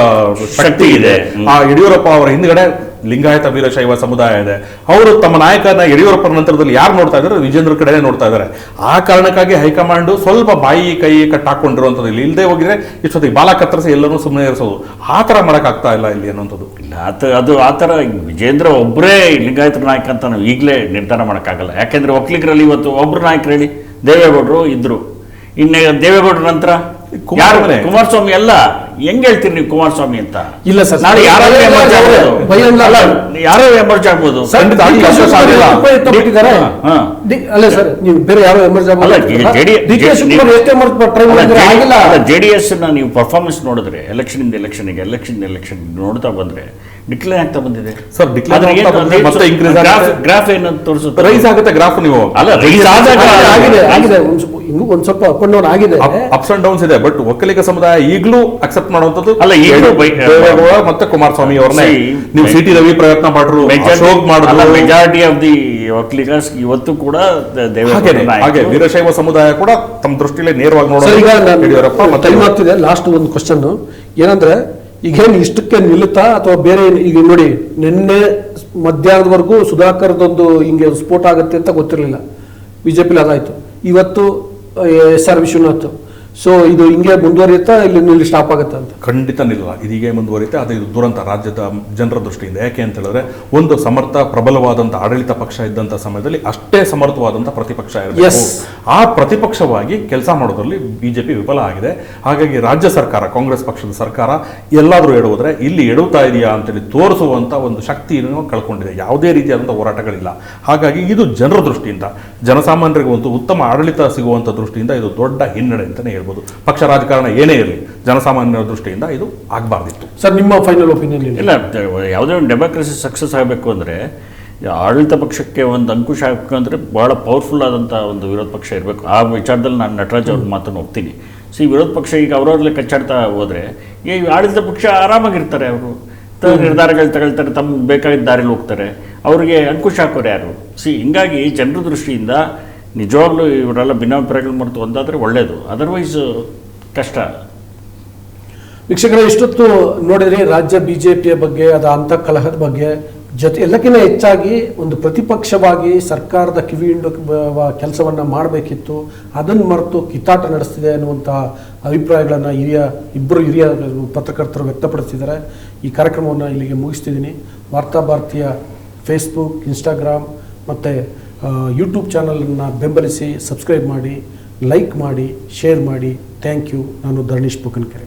ಶಕ್ತಿ ಇದೆ. ಆ ಯಡಿಯೂರಪ್ಪ ಅವರ ಹಿಂದ್ಗಡೆ ಲಿಂಗಾಯತ ವೀರಶೈವ ಸಮುದಾಯ ಇದೆ. ಅವರು ತಮ್ಮ ನಾಯಕನ ಯಡಿಯೂರಪ್ಪ ನಂತರದಲ್ಲಿ ಯಾರು ನೋಡ್ತಾ ಇದ್ದಾರೆ? ವಿಜೇಂದ್ರ ಕಡೆನೇ ನೋಡ್ತಾ ಇದ್ದಾರೆ. ಆ ಕಾರಣಕ್ಕಾಗಿ ಹೈಕಮಾಂಡ್ ಸ್ವಲ್ಪ ಬಾಯಿ ಕೈ ಕಟ್ಟಾಕೊಂಡಿರುವಂಥದ್ದು ಇಲ್ಲಿ ಇಲ್ಲದೆ ಹೋಗಿದ್ರೆ ಇಷ್ಟೊತ್ತಿಗೆ ಬಾಲ ಕತ್ತರಿಸಿ ಎಲ್ಲರೂ ಸುಮ್ಮನೆ ಇರಿಸೋದು ಆ ತರ ಮಾಡೋಕ್ಕಾಗ್ತಾ ಇಲ್ಲ ಇಲ್ಲಿ ಅನ್ನೋಂಥದ್ದು ಇಲ್ಲ, ಅದು ಅದು ಆ ಥರ ವಿಜೇಂದ್ರ ಒಬ್ಬರೇ ಲಿಂಗಾಯತ ನಾಯಕ ಅಂತ ನಾವು ಈಗಲೇ ನಿರ್ಧಾರ ಮಾಡೋಕ್ಕಾಗಲ್ಲ. ಯಾಕೆಂದರೆ ಒಕ್ಕಲಿಗರಲ್ಲಿ ಇವತ್ತು ಒಬ್ರು ನಾಯಕರು ಹೇಳಿ, ದೇವೇಗೌಡರು ಇದ್ದರು ಇನ್ನು ದೇವೇಗೌಡರ ನಂತರ ಕುಮಾರಸ್ವಾಮಿ. ಅಲ್ಲ. ಹೆಂಗ್ ಹೇಳ್ತೀರಿ ನೀವು ಕುಮಾರಸ್ವಾಮಿ ಅಂತ? ಇಲ್ಲ ಸರ್. ನಾಳೆ ಯಾರಾದ್ರೂ ಎಮರ್ಜ್ ಆಗ್ಬೋದು. ಯಾರೋ ಎಮರ್ಜ್ ಆಗ್ಬೋದು. ಅಲ್ಲ ಸರ್ ನೀವು ಬೇರೆ ಯಾರೋ ಎಮರ್ಜ್ ಅಲ್ಲ ಜೆಡಿಎಸ್ನ ನೀವು ಪರ್ಫಾರ್ಮೆನ್ಸ್ ನೋಡಿದ್ರೆ ಎಲೆಕ್ಷನ್ ಇಂದ ಎಲೆಕ್ಷನ್ಗೆ ಎಲೆಕ್ಷನ್ ಎಲೆಕ್ಷನ್ ನೋಡ್ತಾ ಬಂದ್ರೆ ಡಿಕ್ಲೇರ್ ಆಗ್ತಾ ಬಂದಿದೆ. ಸರ್ ಆಗ್ತಾ ಏನು ಮತ್ತೆ ಇನ್ಕ್ರೀಸ್ ಗ್ರಾಫ್. ಗ್ರಾಫ್ ಏನಂತ ತೋರಿಸುತ್ತೆ? ರೈಸ್ ಆಗುತ್ತೆ ಗ್ರಾಫ್ ನೀವು. ಅಲ್ಲ, ರೈಸ್ ಆಗಿದೆ ಆಗಿದೆ. ಒಂದ್ ಸ್ವಲ್ಪ- ಇನ್ನೂ ಒಂದ್ ಸ್ವಲ್ಪ ಅಪ್ ಅಂಡ್ ಡೌನ್ ಆಗಿದೆ. ಅಪ್ಸ್ ಅಂಡ್ ಡೌನ್ಸ್ ಇದೆ ಬಟ್ ಒಕ್ಕಲಿಗ ಸಮುದಾಯ ಈಗಲೂ ಅಕ್ಸೆಪ್ಟ್ ಮಾಡುವಂತದ್ದು ಅಲ್ಲ, ಈಗ್ಲೂ ಮತ್ತೆ ಕುಮಾರಸ್ವಾಮಿ ಅವ್ರನ್ನೇ. ನೀವು ಸಿಟಿ ರವಿ ಪ್ರಯತ್ನ ಮಾಡ್ರು ಅಶೋಕ್ ಮಾಡಿದ್ರು. ಮೆಜಾರಿಟಿ ಆಫ್ ದಿ ಒಕ್ಕಲಿಗಸ್ ಇವತ್ತು ಕೂಡ ಹಾಗೆ. ವೀರಶೈವ ಸಮುದಾಯ ಕೂಡ ತಮ್ಮ ದೃಷ್ಟಿಯಲ್ಲಿ ನೇರವಾಗಿ ಸರ್ ಈಗ ನೋಡೋದು ಯಡಿಯೂರಪ್ಪ ಮತ್ತೆ ಲಾಸ್ಟ್ ಒಂದು ಕ್ವಶನ್ ಏನಂದ್ರೆ ಈಗೇನು ಇಷ್ಟಕ್ಕೆ ನಿಲ್ಲುತ್ತಾ? ಅಥವಾ ಬೇರೆ ಈಗ ನೋಡಿ, ನಿನ್ನೆ ಮಧ್ಯಾಹ್ನದವರೆಗೂ ಸುಧಾಕರ್ದೊಂದು ಹಿಂಗೆ ಸ್ಫೋಟ ಆಗುತ್ತೆ ಅಂತ ಗೊತ್ತಿರಲಿಲ್ಲ. ಬಿಜೆಪಿಲಿ ಅದಾಯ್ತು. ಇವತ್ತು ಎಸ್, ಆರ್, ವಿಶ್ವನಾಥ್. ಸೊ ಇದು ಹಿಂಗೆ ಮುಂದುವರಿಯುತ್ತಾ ಇಲ್ಲಿ ಇಲ್ಲಿ ಸ್ಟಾಪ್ ಆಗುತ್ತೆ ಅಂತ? ಖಂಡಿತ ನಿಲ್ಲ ಇದೀಗೆ ಮುಂದುವರಿಯುತ್ತೆ. ಅದು ಇದು ದುರಂತ. ರಾಜ್ಯದ ಜನರ ದೃಷ್ಟಿಯಿಂದ. ಯಾಕೆ ಅಂತ ಹೇಳಿದ್ರೆ ಒಂದು ಸಮರ್ಥ ಪ್ರಬಲವಾದಂಥ ಆಡಳಿತ ಪಕ್ಷ ಇದ್ದಂಥ ಸಮಯದಲ್ಲಿ ಅಷ್ಟೇ ಸಮರ್ಥವಾದಂಥ ಪ್ರತಿಪಕ್ಷ ಇರಬೇಕು. ಆ ಪ್ರತಿಪಕ್ಷವಾಗಿ ಕೆಲಸ ಮಾಡೋದ್ರಲ್ಲಿ ಬಿಜೆಪಿ ವಿಫಲ ಆಗಿದೆ. ಹಾಗಾಗಿ ರಾಜ್ಯ ಸರ್ಕಾರ ಕಾಂಗ್ರೆಸ್ ಪಕ್ಷದ ಸರ್ಕಾರ ಎಲ್ಲಾದರೂ ಎಡುವುದ್ರೆ ಇಲ್ಲಿ ಎಡುತ್ತಾ ಇದೆಯಾ ಅಂತೇಳಿ ತೋರಿಸುವಂಥ ಒಂದು ಶಕ್ತಿಯನ್ನು ಕಳ್ಕೊಂಡಿದೆ. ಯಾವುದೇ ರೀತಿಯಾದಂಥ ಹೋರಾಟಗಳಿಲ್ಲ. ಹಾಗಾಗಿ ಇದು ಜನರ ದೃಷ್ಟಿಯಿಂದ ಜನಸಾಮಾನ್ಯರಿಗೆ ಒಂದು ಉತ್ತಮ ಆಡಳಿತ ಸಿಗುವಂಥ ದೃಷ್ಟಿಯಿಂದ ಇದು ದೊಡ್ಡ ಹಿನ್ನಡೆ ಅಂತಲೇ ಹೇಳ್ಬೋದು. ಪಕ್ಷ ರಾಜಕಾರಣ ಏನೇ ಇರಲಿ ಜನಸಾಮಾನ್ಯರ ದೃಷ್ಟಿಯಿಂದ ಇದು ಆಗಬಾರ್ದಿತ್ತು. ಸರ್ ನಿಮ್ಮ ಫೈನಲ್ ಒಪಿನಿಯನ್ ಇಲ್ಲ ಇಲ್ಲ ಯಾವುದೇ ಒಂದು ಡೆಮೋಕ್ರಸಿ ಸಕ್ಸಸ್ ಆಗಬೇಕು ಅಂದರೆ ಆಡಳಿತ ಪಕ್ಷಕ್ಕೆ ಒಂದು ಅಂಕುಶ ಹಾಕಬೇಕು ಅಂದರೆ ಭಾಳ ಪವರ್ಫುಲ್ ಆದಂಥ ಒಂದು ವಿರೋಧ ಪಕ್ಷ ಇರಬೇಕು. ಆ ವಿಚಾರದಲ್ಲಿ ನಾನು ನಟರಾಜ್ ಅವ್ರ ಮಾತನ್ನು ಹೋಗ್ತೀನಿ ಈ ವಿರೋಧ ಪಕ್ಷ ಈಗ ಅವರವ್ರಲ್ಲೇ ಕಚ್ಚಾಡ್ತಾ ಹೋದರೆ ಈ ಆಡಳಿತ ಪಕ್ಷ ಆರಾಮಾಗಿರ್ತಾರೆ ಅವರು. ನಿರ್ಧಾರಗಳು ತಗೊಳ್ತಾರೆ ತಮ್ಮ ಬೇಕಾಗಿದ್ದ ದಾರಿಲಿ ಹೋಗ್ತಾರೆ. ಅವರಿಗೆ ಅಂಕುಶ ಹಾಕೋರು ಯಾರು? ಸಿ ಹಿಂಗಾಗಿ ಜನರ ದೃಷ್ಟಿಯಿಂದ ನಿಜವಾಗ್ಲೂ ಇವರೆಲ್ಲ ಭಿನ್ನಾಭಿಪ್ರಾಯಗಳು ಮರೆತು ಒಂದಾದರೆ ಒಳ್ಳೆಯದು ಅದರ್ವೈಸ್ ಕಷ್ಟ. ವೀಕ್ಷಕರ, ಇಷ್ಟೊತ್ತು ನೋಡಿದರೆ ರಾಜ್ಯ ಬಿ ಜೆ ಪಿಯ ಬಗ್ಗೆ, ಅದ ಅಂತಃಕಲಹದ ಬಗ್ಗೆ ಜೊತೆ ಎಲ್ಲಕ್ಕಿಂತ ಹೆಚ್ಚಾಗಿ ಒಂದು ಪ್ರತಿಪಕ್ಷವಾಗಿ ಸರ್ಕಾರದ ಕಿವಿ ಹಿಂಡು ಕೆಲಸವನ್ನು ಮಾಡಬೇಕಿತ್ತು. ಅದನ್ನು ಮರೆತು ಕಿತ್ತಾಟ ನಡೆಸ್ತಿದೆ ಅನ್ನುವಂಥ ಅಭಿಪ್ರಾಯಗಳನ್ನು ಹಿರಿಯ ಇಬ್ಬರು ಹಿರಿಯ ಪತ್ರಕರ್ತರು ವ್ಯಕ್ತಪಡಿಸಿದ್ದಾರೆ. ಈ ಕಾರ್ಯಕ್ರಮವನ್ನು ಇಲ್ಲಿಗೆ ಮುಗಿಸ್ತಿದ್ದೀನಿ. ವಾರ್ತಾ ಭಾರತೀಯ ಫೇಸ್ಬುಕ್ ಇನ್ಸ್ಟಾಗ್ರಾಮ್ ಮತ್ತು ಯೂಟ್ಯೂಬ್ ಚಾನಲನ್ನು ಬೆಂಬಲಿಸಿ ಸಬ್ಸ್ಕ್ರೈಬ್ ಮಾಡಿ ಲೈಕ್ ಮಾಡಿ ಶೇರ್ ಮಾಡಿ. ಥ್ಯಾಂಕ್ ಯು ನಾನು ಧರ್ಣೀಶ್ ಬುಕನ್ಕೆರೆ